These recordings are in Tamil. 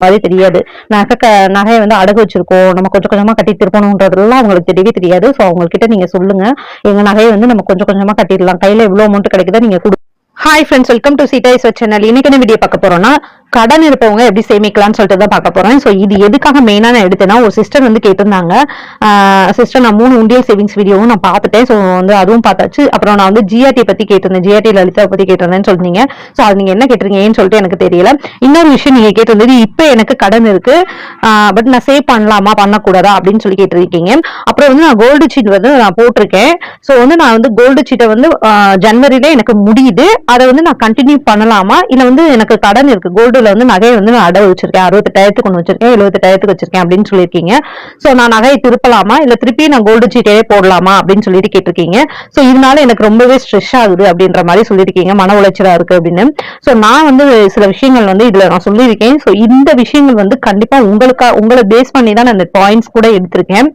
மாதிரி தெரியாது. நகை க- நகையை வந்து அடகு வச்சிருக்கோம். நம்ம கொஞ்சம் கொஞ்சமா கட்டி திருப்பணுன்றதெல்லாம் அவங்களுக்கு தெரியவே தெரியாது. ஸோ அவங்க கிட்ட நீங்க சொல்லுங்க. எங்க நகையை வந்து நம்ம கொஞ்சம் கொஞ்சமா கட்டிடலாம். கையில எவ்வளவு அமௌண்ட் கிடைக்குதோ நீங்க கொடு. ஹாய் ஃப்ரெண்ட்ஸ் வெல்கம் டு சிடைஸ் சேனல் இன்னைக்கு என்ன வீடியோ பார்க்க போறோம்னா கடன் இருப்பவங்க எப்படி சேமிக்கலாம்னு சொல்லிட்டு தான் பார்க்க போறேன். ஸோ இது எதுக்காக மெயினாக நான் எடுத்தேன்னா ஒரு சிஸ்டர் வந்து கேட்டிருந்தாங்க. சிஸ்டர் நான் மூணு உண்டியல் சேவிங்ஸ் வீடியோவும் நான் பார்த்துட்டேன். ஸோ வந்து அதுவும் பார்த்தாச்சு. அப்புறம் நான் வந்து ஜிஆர்டி பத்தி கேட்டிருந்தேன். ஜிஆர்டி லலிதா பத்தி கேட்டிருந்தேன்னு சொன்னீங்க ஸோ அது நீங்க என்ன கேட்டிருக்கீங்கன்னு சொல்லிட்டு எனக்கு தெரியல. இன்னொரு விஷயம் நீங்க கேட்டிருந்தது இப்போ எனக்கு கடன் இருக்கு. பட் நான் சேவ் பண்ணலாமா பண்ணக்கூடாதா அப்படின்னு சொல்லி கேட்டிருக்கீங்க. அப்புறம் வந்து நான் கோல்டு சீட் வந்து நான் போட்டிருக்கேன். ஸோ வந்து நான் வந்து கோல்டு சீட்டை வந்து ஜனவரியில எனக்கு முடியுது. அதை வந்து நான் கண்டினியூ பண்ணலாமா? இல்லை வந்து எனக்கு கடன் இருக்கு கோல்டுல வந்து நகையை வந்து நான் அடவு வச்சிருக்கேன். அறுபத்தெட்டாயிரத்துக்கு ஒன்று வச்சிருக்கேன். எழுபத்தெட்டாயிரத்துக்கு வச்சிருக்கேன் அப்படின்னு சொல்லியிருக்கீங்க. ஸோ நான் நகையை திருப்பலாமா? இல்லை திருப்பி நான் கோல்டு சீட்டே போடலாமா? அப்படின்னு சொல்லிட்டு கேட்டிருக்கீங்க. ஸோ இதனால எனக்கு ரொம்பவே ஸ்ட்ரெஸ் ஆகுது அப்படின்ற மாதிரி சொல்லியிருக்கீங்க. மன உளைச்சலா இருக்கு அப்படின்னு. ஸோ நான் வந்து சில விஷயங்கள் வந்து இதுல நான் சொல்லியிருக்கேன். ஸோ இந்த விஷயங்கள் வந்து கண்டிப்பா உங்களுக்கா உங்களை பேஸ் பண்ணி தான் நான் இந்த பாயிண்ட்ஸ் கூட எடுத்திருக்கேன்.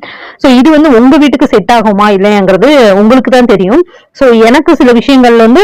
ஸோ இது வந்து உங்க வீட்டுக்கு செட் ஆகுமா இல்லையாங்கிறது உங்களுக்கு தான் தெரியும். ஸோ எனக்கு சில விஷயங்கள் வந்து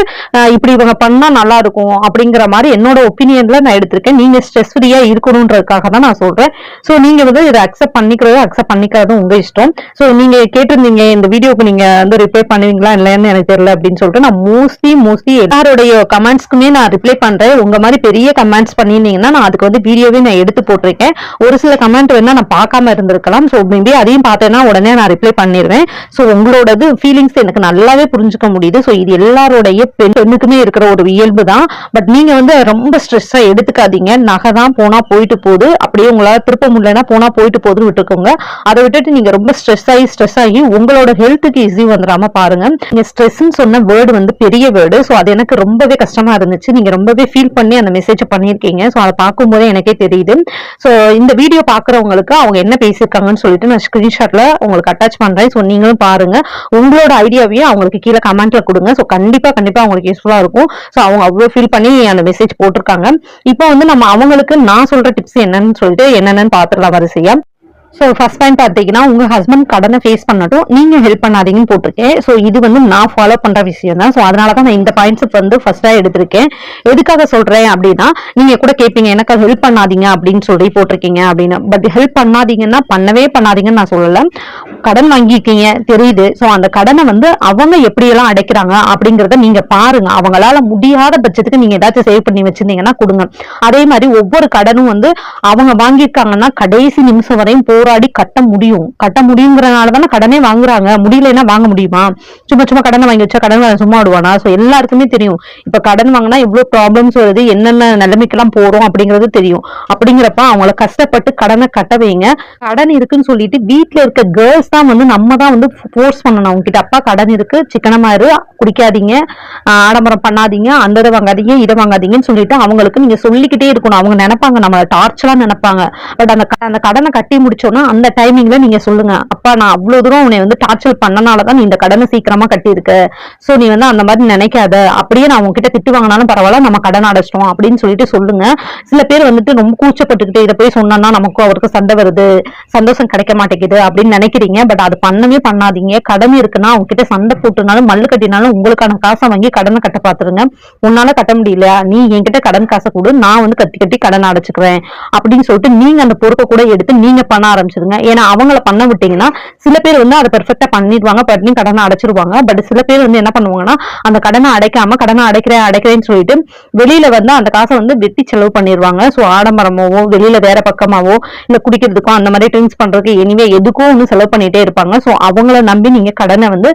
இப்படி இவங்க பண்ணா நல்லா இருக்கும் அப்படிங்கிற மாதிரி என்னோட ஒப்பீனியன்ல நான் எடுத்து எடுத்திருக்கேன். நீங்க ஸ்ட்ரெஸ் ஃப்ரீயா இருக்கணும்ன்றதுக்காக தான் நான் சொல்றேன். ஸோ நீங்க வந்து இதை அக்செப்ட் பண்ணிக்கிறதோ அக்செப்ட் பண்ணிக்கிறதும் உங்க இஷ்டம். ஸோ நீங்க கேட்டிருந்தீங்க இந்த வீடியோக்கு நீங்க வந்து ரிப்ளை பண்ணுவீங்களா இல்லைன்னு எனக்கு தெரியல அப்படின்னு சொல்லிட்டு நான் மோஸ்ட்லி மோஸ்ட்லி எல்லாருடைய கமெண்ட்ஸ்க்குமே நான் ரிப்ளை பண்றேன். உங்க மாதிரி பெரிய கமெண்ட்ஸ் பண்ணியிருந்தீங்கன்னா நான் அதுக்கு வந்து வீடியோவே நான் எடுத்து போட்டிருக்கேன். ஒரு சில கமெண்ட் வேணா நான் பார்க்காம இருந்திருக்கலாம். ஸோ மேபி அதையும் பார்த்தேன்னா உடனே நான் ரிப்ளை பண்ணிடுவேன். ஸோ உங்களோடது ஃபீலிங்ஸ் எனக்கு நல்லாவே புரிஞ்சுக்க முடியுது. ஸோ இது எல்லாருடைய பெண் பெண்ணுக்குமே இருக்கிற ஒரு இயல்பு தான். பட் நீங்க வந்து ரொம்ப ஸ்ட்ரெஸ்ஸா எடுத்துக்காதீங்க நகை தான் போனா போயிட்டு போகுது. அப்படியே உங்களால திருப்ப முடியலன்னா போனா போயிட்டு போகுதுன்னு விட்டுக்கோங்க. அதை விட்டுட்டு நீங்க ரொம்ப ஸ்ட்ரெஸ் ஆகி ஸ்ட்ரெஸ் ஆகி உங்களோட ஹெல்த்துக்கு ஈஸி வந்துடாம பாருங்க. நீங்க ஸ்ட்ரெஸ்ன்னு சொன்ன வேர்டு வந்து பெரிய வேர்டு ஸோ அது எனக்கு ரொம்பவே கஷ்டமா இருந்துச்சு. நீங்க ரொம்பவே ஃபீல் பண்ணி அந்த மெசேஜ் பண்ணியிருக்கீங்க. ஸோ அதை பார்க்கும்போதே எனக்கே தெரியுது. ஸோ இந்த வீடியோ பாக்குறவங்களுக்கு அவங்க என்ன பேசியிருக்காங்கன்னு சொல்லிட்டு நான் ஸ்கிரீன்ஷாட்ல உங்களுக்கு அட்டாச் பண்றேன். ஸோ நீங்களும் பாருங்க. உங்களோட ஐடியாவையும் அவங்களுக்கு கீழே கமெண்ட்ல கொடுங்க. ஸோ கண்டிப்பா கண்டிப்பா அவங்களுக்கு யூஸ்ஃபுல்லா இருக்கும். ஸோ அவங்க அவ்வளோ ஃபீல் பண்ணி அந்த மெசேஜ் போட்டிருக்காங்க. இப்போ வந்து நம்ம அவங்களுக்கு நான் சொல்ற டிப்ஸ் என்னன்னு சொல்லிட்டு என்னென்னு பார்த்துடலாம் வரிசையா. ஸோ ஃபர்ஸ்ட் பாயிண்ட் பார்த்தீங்கன்னா உங்க ஹஸ்பண்ட் கடனை ஃபேஸ் பண்ணட்டும். நீங்க ஹெல்ப் பண்ணாதீங்கன்னு போட்டிருக்கேன். ஸோ இது வந்து நான் ஃபாலோ பண்ற விஷயம் தான். ஸோ அதனால தான் நான் இந்த பாயிண்ட்ஸ் வந்து ஃபர்ஸ்டா எடுத்திருக்கேன். எதுக்காக சொல்றேன் அப்படின்னா நீங்க கூட கேட்பீங்க எனக்கு ஹெல்ப் பண்ணாதீங்க அப்படின்னு சொல்லி போட்டிருக்கீங்க அப்படின்னு. பட் ஹெல்ப் பண்ணாதீங்கன்னா பண்ணவே பண்ணாதீங்கன்னு நான் சொல்லலை. கடன் வாங்கியிருக்கீங்க தெரியுது. ஸோ அந்த கடனை வந்து அவங்க எப்படியெல்லாம் அடைக்கிறாங்க அப்படிங்கிறத நீங்க பாருங்க. அவங்களால முடியாத பட்சத்துக்கு நீங்க ஏதாச்சும் சேவ் பண்ணி வச்சிருந்தீங்கன்னா கொடுங்க. அதே மாதிரி ஒவ்வொரு கடனும் வந்து அவங்க வாங்கியிருக்காங்கன்னா கடைசி நிமிஷம் வரையும் போராடி கட்ட முடியும். கட்ட முடியுங்கிறனால தானே கடனே வாங்குறாங்க. முடியலன்னா வாங்க முடியுமா? சும்மா சும்மா கடனை வாங்கி வச்சா கடன் சும்மா விடுவானா ஸோ எல்லாருக்குமே தெரியும். இப்ப கடன் வாங்கினா இவ்வளவு ப்ராப்ளம்ஸ் வருது என்னென்ன நிலைமைக்கெல்லாம் போறோம் அப்படிங்கிறது தெரியும். அப்படிங்கிறப்ப அவங்கள கஷ்டப்பட்டு கடனை கட்ட வைங்க. கடன் இருக்குன்னு சொல்லிட்டு வீட்டில் இருக்க கேர்ள்ஸ் தான் வந்து நம்ம தான் வந்து ஃபோர்ஸ் பண்ணணும். அவங்க கிட்ட அப்பா கடன் இருக்கு சிக்கனமா இரு குடிக்காதீங்க ஆடம்பரம் பண்ணாதீங்க அந்த இதை வாங்காதீங்க இதை வாங்காதீங்கன்னு சொல்லிட்டு அவங்களுக்கு நீங்க சொல்லிக்கிட்டே இருக்கணும். அவங்க நினைப்பாங்க நம்மளை டார்ச்சரா நினைப்பாங்க. பட் அந்த க- அந்த கடனை கட்டி முடிச்சோன்னா அந்த டைமிங்ல நீங்க சொல்லுங்க. அப்பா நான் அவ்வளவு தூரம் உன்னை வந்து டார்ச்சர் பண்ணனால தான் நீ இந்த கடனை சீக்கிரமா கட்டியிருக்க. சோ நீ வந்து அந்த மாதிரி நினைக்காத. அப்படியே நான் உங்ககிட்ட திட்டு வாங்கினாலும் பரவாயில்ல நம்ம கடன் அடைச்சிட்டோம் அப்படின்னு சொல்லிட்டு சொல்லுங்க. சில பேர் வந்துட்டு ரொம்ப கூச்சப்பட்டுக்கிட்டு இதை போய் சொன்னா நமக்கும் அவருக்கு சண்டை வருது. சந்தோஷம் கிடைக்க மாட்டேங்குது அப்படின்னு நினைக்கிறீங்க. பட் அது பண்ணவே பண்ணாதீங்க. கடன் இருக்குன்னா அவங்க கிட்ட சண்டை போட்டுனாலும் மல்லு கட்டினாலும் உங்களுக்கான காசை வாங்கி கடனை கட்ட பாத்துருங்க. உன்னால கட்ட முடியலையா நீ என்கிட்ட கடன் காசை கொடு. நான் வந்து கட்டி கட்டி கடன் அடைச்சுக்கிறேன். அப்படின்னு சொல்லிட்டு நீங்க அந்த பொறுப்பை கூட எடுத்து நீங்க பண்ண ஆரம்பிச்சிருங்க. ஏன்னா அவங்கள பண்ண விட்டீங்கன்னா சில பேர் வந்து அதை பெர்ஃபெக்டா பண்ணிடுவாங்க பண்ணி கடனை அடைச்சிருவாங்க. பட் சில பேர் வந்து என்ன பண்ணுவாங்கன்னா அந்த கடனை அடைக்காம கடனை அடைக்கிறேன் அடைக்கிறேன்னு சொல்லிட்டு வெளியில வந்து அந்த காசை வந்து வெட்டி செலவு பண்ணிடுவாங்க ஸோ ஆடம்பரமாவோ வெளியில வேற பக்கமாவோ இல்ல குடிக்கிறதுக்கோ அந்த மாதிரி ட்ரிங்க்ஸ் பண்றதுக்கு எனிவே எதுக்கோ வந்து செலவு பண்ணிட்டே இருப்பாங்க. ஸோ அவங்கள நம்பி நீங்க கடனை வந்து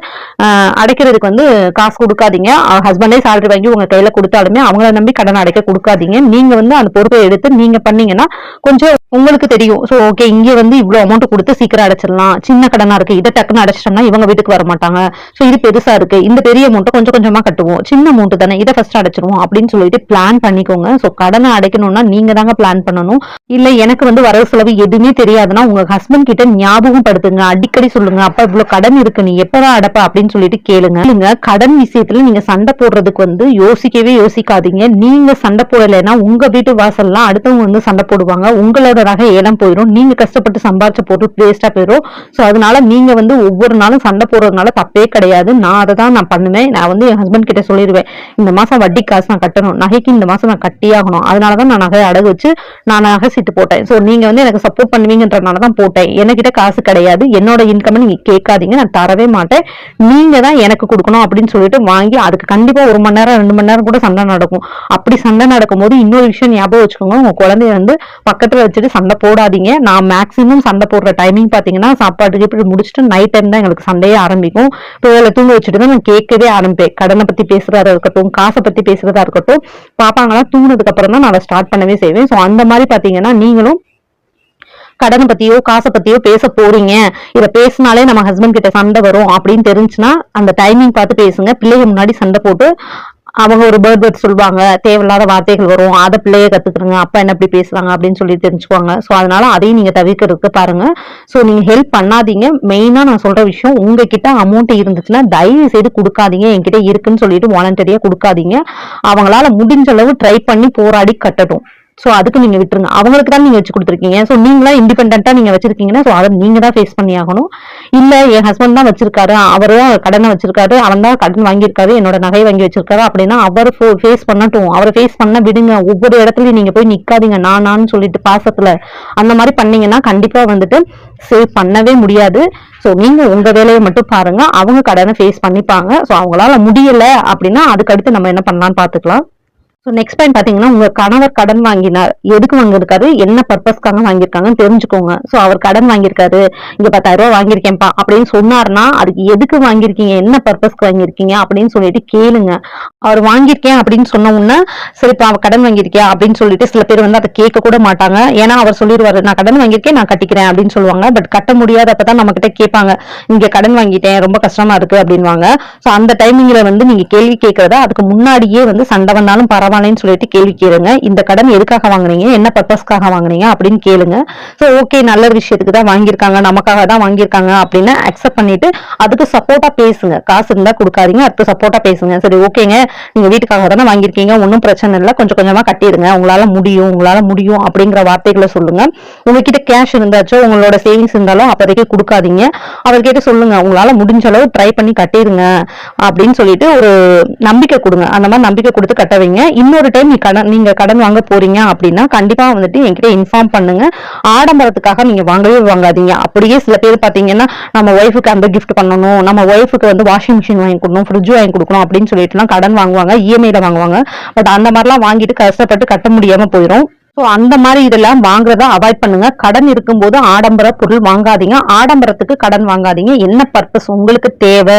அடைக்கிறதுக்கு வந்து காசு கொடுக்காதீங்க. ஹஸ்பண்டே சேலரி வாங்கி உங்க கையில கொடுத்தாலுமே அவங்கள நம்பி கடன் அடைக்க கொடுக்காதீங்க. நீங்க வந்து அந்த பொறுப்பை எடுத்து நீங்க பண்ணீங்கன்னா கொஞ்சம் உங்களுக்கு தெரியும். ஸோ ஓகே இங்க வந்து இவ்வளவு அமௌண்ட் கொடுத்து சீக்கிரம் அடைச்சிடலாம். சின்ன கடனா இருக்கு. இதை டக்குன்னு அடைச்சிட்டோம்னா இவங்க வீட்டுக்கு வர மாட்டாங்க. ஸோ இது பெருசா இருக்கு. இந்த பெரிய அமௌண்ட்டை கொஞ்சம் கொஞ்சமா கட்டுவோம். சின்ன அமௌண்ட் தானே. இதை ஃபர்ஸ்ட் அடைச்சிருவோம் அப்படின்னு சொல்லிட்டு பிளான் பண்ணிக்கோங்க. ஸோ கடனை அடைக்கணும்னா நீங்க தாங்க பிளான் பண்ணணும். இல்ல எனக்கு வந்து வரவு செலவு எதுவுமே தெரியாதுன்னா உங்க ஹஸ்பண்ட் கிட்ட ஞாபகம் படுத்துங்க அடிக்கடி சொல்லுங்க. அப்பா இவ்வளவு கடன் இருக்கு. நீ எப்பதான் அடப்ப அப்படின்னு சொல்லிட்டு கேளுங்க. இல்லைங்க கடன் விஷயத்துல நீங்க சண்டை போடுறதுக்கு வந்து யோசிக்கவே யோசிக்காதீங்க. நீங்க சண்டை போடலைன்னா உங்க வீட்டு வாசல்லாம் அடுத்தவங்க வந்து சண்டை போடுவாங்க. உங்களோட நகை ஏலம் போயிடும் நீங்க கஷ்டப்பட்டு சம்பாரிச்ச போட்டு வேஸ்டா போயிடும் ஸோ அதனால நீங்க வந்து ஒவ்வொரு நாளும் சண்டை போடுறதுனால தப்பே கிடையாது. நான் அதை தான் நான் பண்ணுவேன். நான் வந்து என் ஹஸ்பண்ட் கிட்ட சொல்லிடுவேன் இந்த மாசம் வட்டி காசு நான் கட்டணும். நகைக்கு இந்த மாசம் நான் கட்டியாகணும் அதனால தான் நான் நகை அடகு வச்சு நான் நகை சீட்டு போட்டேன். ஸோ நீங்க வந்து எனக்கு சப்போர்ட் பண்ணுவீங்கன்றனால தான் போட்டேன். என்கிட்ட காசு கிடையாது. என்னோட இன்கம் நீங்க கேட்காதீங்க. நான் தரவே மாட்டேன். நீங்க தான் எனக்கு கொடுக்கணும் அப்படின்னு சொல்லிட்டு வாங்கி அதுக்கு கண்டிப்பா ஒரு மணி நேரம் ரெண்டு மணி நேரம் கூட சண்டை நடக்கும். அப்படி சண்டை நடக்கும் போது இன்னொரு விஷயம் ஞாபகம் வச்சுக்கோங்க. உங்க குழந்தைய வந்து பக்கத்துல வச்சுட்டு சண்டை போடாதீங்க. நான் மேக்ஸிமம் சண்டை போடுற டைமிங் பாத்தீங்கன்னா சாப்பாட்டுக்கு இப்படி முடிச்சுட்டு நைட் டைம் தான் எங்களுக்கு சண்டையே ஆரம்பிக்கும். வேலை தூங்க வச்சுட்டு தான் நான் கேட்கவே ஆரம்பிப்பேன். கடனை பத்தி பேசுறதா இருக்கட்டும் காசை பத்தி பேசுறதா இருக்கட்டும் பாப்பாங்களாம் தூங்கினதுக்கு அப்புறம் தான் நான் ஸ்டார்ட் பண்ணவே செய்வேன். ஸோ அந்த மாதிரி பாத்தீங்கன்னா நீங்களும் கடனை பத்தியோ காசை பத்தியோ பேச போறீங்க. இதை பேசினாலே நம்ம ஹஸ்பண்ட் கிட்ட சண்டை வரும் அப்படின்னு தெரிஞ்சுன்னா அந்த டைமிங் பார்த்து பேசுங்க. பிள்ளைய முன்னாடி சண்டை போட்டு அவங்க ஒரு பேர்ட் பேர்ட் சொல்லுவாங்க. தேவையில்லாத வார்த்தைகள் வரும். அதை பிள்ளைய கத்துக்கிறங்க அப்பா என்ன இப்படி பேசுறாங்க? அப்படின்னு சொல்லி தெரிஞ்சுக்குவாங்க. ஸோ அதனால அதையும் நீங்க தவிர்க்கிறதுக்கு பாருங்க. ஸோ நீங்க ஹெல்ப் பண்ணாதீங்க. மெயினா நான் சொல்ற விஷயம் உங்ககிட்ட அமௌண்ட் இருந்துச்சுன்னா தயவு செய்து கொடுக்காதீங்க. என்கிட்ட இருக்குன்னு சொல்லிட்டு வாலண்டரியா கொடுக்காதீங்க. அவங்களால முடிஞ்ச அளவு ட்ரை பண்ணி போராடி கட்டட்டும். ஸோ அதுக்கு நீங்கள் விட்டுருங்க. அவங்களுக்கு தான் நீங்கள் வச்சு கொடுத்துருக்கீங்க. ஸோ நீங்களாம் இண்டிபெண்ட்டாக நீங்கள் வச்சிருக்கீங்கன்னா ஸோ அதை நீங்கள் தான் ஃபேஸ் பண்ணி ஆகணும். இல்லை என் ஹஸ்பண்ட் தான் வச்சிருக்காரு. அவரும் தான் கடனை வச்சிருக்காரு. அவன் தான் கடன் வாங்கியிருக்காரு. என்னோட நகை வாங்கி வச்சிருக்காரு அப்படின்னா அவர் ஃபேஸ் பண்ணட்டும். அவரை ஃபேஸ் பண்ண விடுங்க. ஒவ்வொரு இடத்துலையும் நீங்கள் போய் நிற்காதீங்க நான் நான் சொல்லிட்டு பாசத்தில். அந்த மாதிரி பண்ணீங்கன்னா கண்டிப்பாக வந்துட்டு சேவ் பண்ணவே முடியாது. ஸோ நீங்கள் உங்கள் வேலையை மட்டும் பாருங்கள் அவங்க கடனை ஃபேஸ் பண்ணிப்பாங்க. ஸோ அவங்களால முடியலை அப்படின்னா அதுக்கடுத்து நம்ம என்ன பண்ணலாம்னு பார்த்துக்கலாம் ஸோ நெக்ஸ்ட் பாயிண்ட் பார்த்தீங்கன்னா உங்க கணவர் கடன் வாங்கினார். எதுக்கு வாங்கியிருக்காரு? என்ன பர்பஸ்க்காக வாங்கியிருக்காங்கன்னு தெரிஞ்சுக்கோங்க. ஸோ அவர் கடன் வாங்கியிருக்காரு. இங்க பத்தாயிரம் ரூபா வாங்கியிருக்கேன்ப்பா அப்படின்னு சொன்னார்னா அதுக்கு எதுக்கு வாங்கியிருக்கீங்க? என்ன பர்பஸ்க்கு வாங்கியிருக்கீங்க? அப்படின்னு சொல்லிட்டு கேளுங்க. அவர் வாங்கியிருக்கேன் அப்படின்னு சொன்ன உடனே சரிப்பா அவர் கடன் வாங்கியிருக்கேன் அப்படின்னு சொல்லிட்டு சில பேர் வந்து அதை கேட்க கூட மாட்டாங்க. ஏன்னா அவர் சொல்லிடுவாரு நான் கடன் வாங்கியிருக்கேன் நான் கட்டிக்கிறேன் அப்படின்னு சொல்லுவாங்க. பட் கட்ட முடியாதப்பதான் நம்ம கிட்ட கேட்பாங்க. இங்க கடன் வாங்கிட்டேன் ரொம்ப கஷ்டமா இருக்கு அப்படின்வாங்க ஸோ அந்த டைமிங்ல வந்து நீங்க கேள்வி கேட்கறத அதுக்கு முன்னாடியே வந்து சண்டை வந்தாலும் வாங்கலைன்னு சொல்லிட்டு கேள்வி கேளுங்க. இந்த கடன் எதுக்காக வாங்குனீங்க? என்ன பர்பஸ்க்காக வாங்குனீங்க? அப்படின்னு கேளுங்க. ஸோ ஓகே நல்ல விஷயத்துக்கு தான் வாங்கியிருக்காங்க. நமக்காக தான் வாங்கியிருக்காங்க அப்படின்னு அக்செப்ட் பண்ணிட்டு அதுக்கு சப்போர்ட்டா பேசுங்க. காசு இருந்தா கொடுக்காதீங்க. அதுக்கு சப்போர்ட்டா பேசுங்க. சரி ஓகேங்க நீங்க வீட்டுக்காக தானே வாங்கியிருக்கீங்க. ஒன்றும் பிரச்சனை இல்லை. கொஞ்சம் கொஞ்சமா கட்டிடுங்க. உங்களால முடியும். உங்களால முடியும் அப்படிங்கிற வார்த்தைகளை சொல்லுங்க. உங்ககிட்ட கேஷ் இருந்தாச்சோ உங்களோட சேவிங்ஸ் இருந்தாலும் அப்போதைக்கு கொடுக்காதீங்க. அவர்கிட்ட சொல்லுங்க. உங்களால முடிஞ்ச அளவு ட்ரை பண்ணி கட்டிடுங்க அப்படின்னு சொல்லிட்டு ஒரு நம்பிக்கை கொடுங்க. அந்த மாதிரி நம்பிக்கை கொடுத்து கட்ட வைங்க. இன்னொரு டைம் நீ கடன் நீங்க கடன் வாங்க போறீங்க அப்படின்னா கண்டிப்பா வந்துட்டு என்கிட்ட இன்ஃபார்ம் பண்ணுங்க. ஆடம்பரத்துக்காக நீங்க வாங்கவே வாங்காதீங்க. அப்படியே சில பேர் பாத்தீங்கன்னா நம்ம ஒய்ஃபுக்கு அந்த கிஃப்ட் பண்ணணும் நம்ம ஒய்ஃபுக்கு வந்து வாஷிங் மிஷின் வாங்கி கொடுக்கணும் ஃப்ரிட்ஜ் வாங்கி கொடுக்கணும் அப்படின்னு சொல்லிட்டுலாம் கடன் வாங்குவாங்க இஎம்ஐல வாங்குவாங்க. பட் அந்த மாதிரிலாம் வாங்கிட்டு கஷ்டப்பட்டு கட்ட முடியாம போயிடும் ஸோ அந்த மாதிரி இதெல்லாம் வாங்குறத அவாய்ட் பண்ணுங்க. கடன் இருக்கும்போது ஆடம்பர பொருள் வாங்காதீங்க. ஆடம்பரத்துக்கு கடன் வாங்காதீங்க. என்ன பர்பஸ் உங்களுக்கு தேவை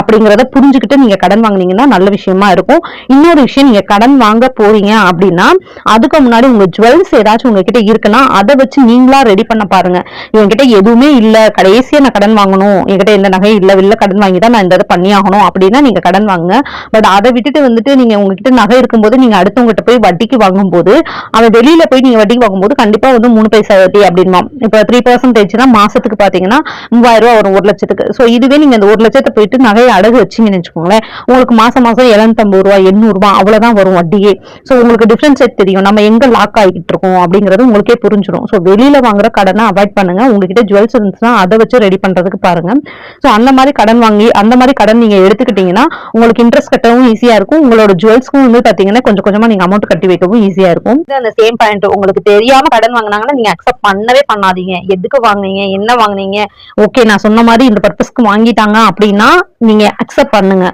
அப்படிங்கிறத புரிஞ்சுக்கிட்டு நீங்க கடன் வாங்குனீங்கன்னா நல்ல விஷயமா இருக்கும். இன்னொரு விஷயம் நீங்க கடன் வாங்க போறீங்க அப்படின்னா அதுக்கு முன்னாடி உங்க ஜுவல்ஸ் ஏதாச்சும் உங்ககிட்ட இருக்குன்னா அதை வச்சு நீங்களா ரெடி பண்ண பாருங்க. என்கிட்ட எதுவுமே இல்லை. கடைசியா நான் கடன் வாங்கணும். என்கிட்ட எந்த நகை இல்லை. வெளில கடன் வாங்கி தான் நான் இந்த இதை பண்ணியாகணும் அப்படின்னா நீங்க கடன் வாங்குங்க. பட் அதை விட்டுட்டு வந்துட்டு நீங்க உங்ககிட்ட நகை இருக்கும்போது நீங்க அடுத்தவங்ககிட்ட போய் வட்டிக்கு வாங்கும்போது அவன் வெளியில போய் நீங்க வட்டிக்கு வாங்கும்போது கண்டிப்பா வந்து மூணு பைசா வட்டி அப்படின்மா இப்ப த்ரீ பர்சன்டேஜ்னா மாசத்துக்கு பாத்தீங்கன்னா மூவாயிரம் ரூபா வரும் ஒரு லட்சத்துக்கு. சோ இதுவே நீங்க அந்த ஒரு லட்சத்தை போயிட்டு நகையை அடகு வச்சீங்கன்னு வச்சுக்கோங்களேன். உங்களுக்கு மாசம் மாசம் எழுநூத்தம்பது ரூபா எண்ணூறு ரூபா அவ்வளவுதான் வரும் வட்டியே. சோ உங்களுக்கு டிஃபரன்ஸ் தெரியும். நம்ம எங்க லாக் ஆகிட்டு இருக்கோம் அப்படிங்கறது உங்களுக்கே புரிஞ்சிடும். சோ வெளியில வாங்குற கடனை அவாய்ட் பண்ணுங்க. உங்ககிட்ட ஜுவல்ஸ் இருந்துச்சுன்னா அதை வச்சு ரெடி பண்றதுக்கு பாருங்க. சோ அந்த மாதிரி கடன் வாங்கி அந்த மாதிரி கடன் நீங்க எடுத்துக்கிட்டீங்கன்னா உங்களுக்கு இன்ட்ரெஸ்ட் கட்டவும் ஈஸியா இருக்கும். உங்களோட ஜுவல்ஸ்க்கும் வந்து பாத்தீங்கன்னா கொஞ்சம் கொஞ்சமா நீங்க அமௌண்ட் கட்டி வைக்கவும் ஈஸியா இருக்கும். அந்த சேம் பாயிண்ட் உங்களுக்கு தெரியாம கடன் வாங்கினாங்கன்னா நீங்க அக்செப்ட் பண்ணவே பண்ணாதீங்க. எதுக்கு வாங்குனீங்க? என்ன வாங்குனீங்க? ஓகே நான் சொன்ன மாதிரி இந்த பர்பஸ்க்கு வாங்கிட்டாங்க அப்படின்னா நீங்க அக்செப்ட் பண்ணுங்க.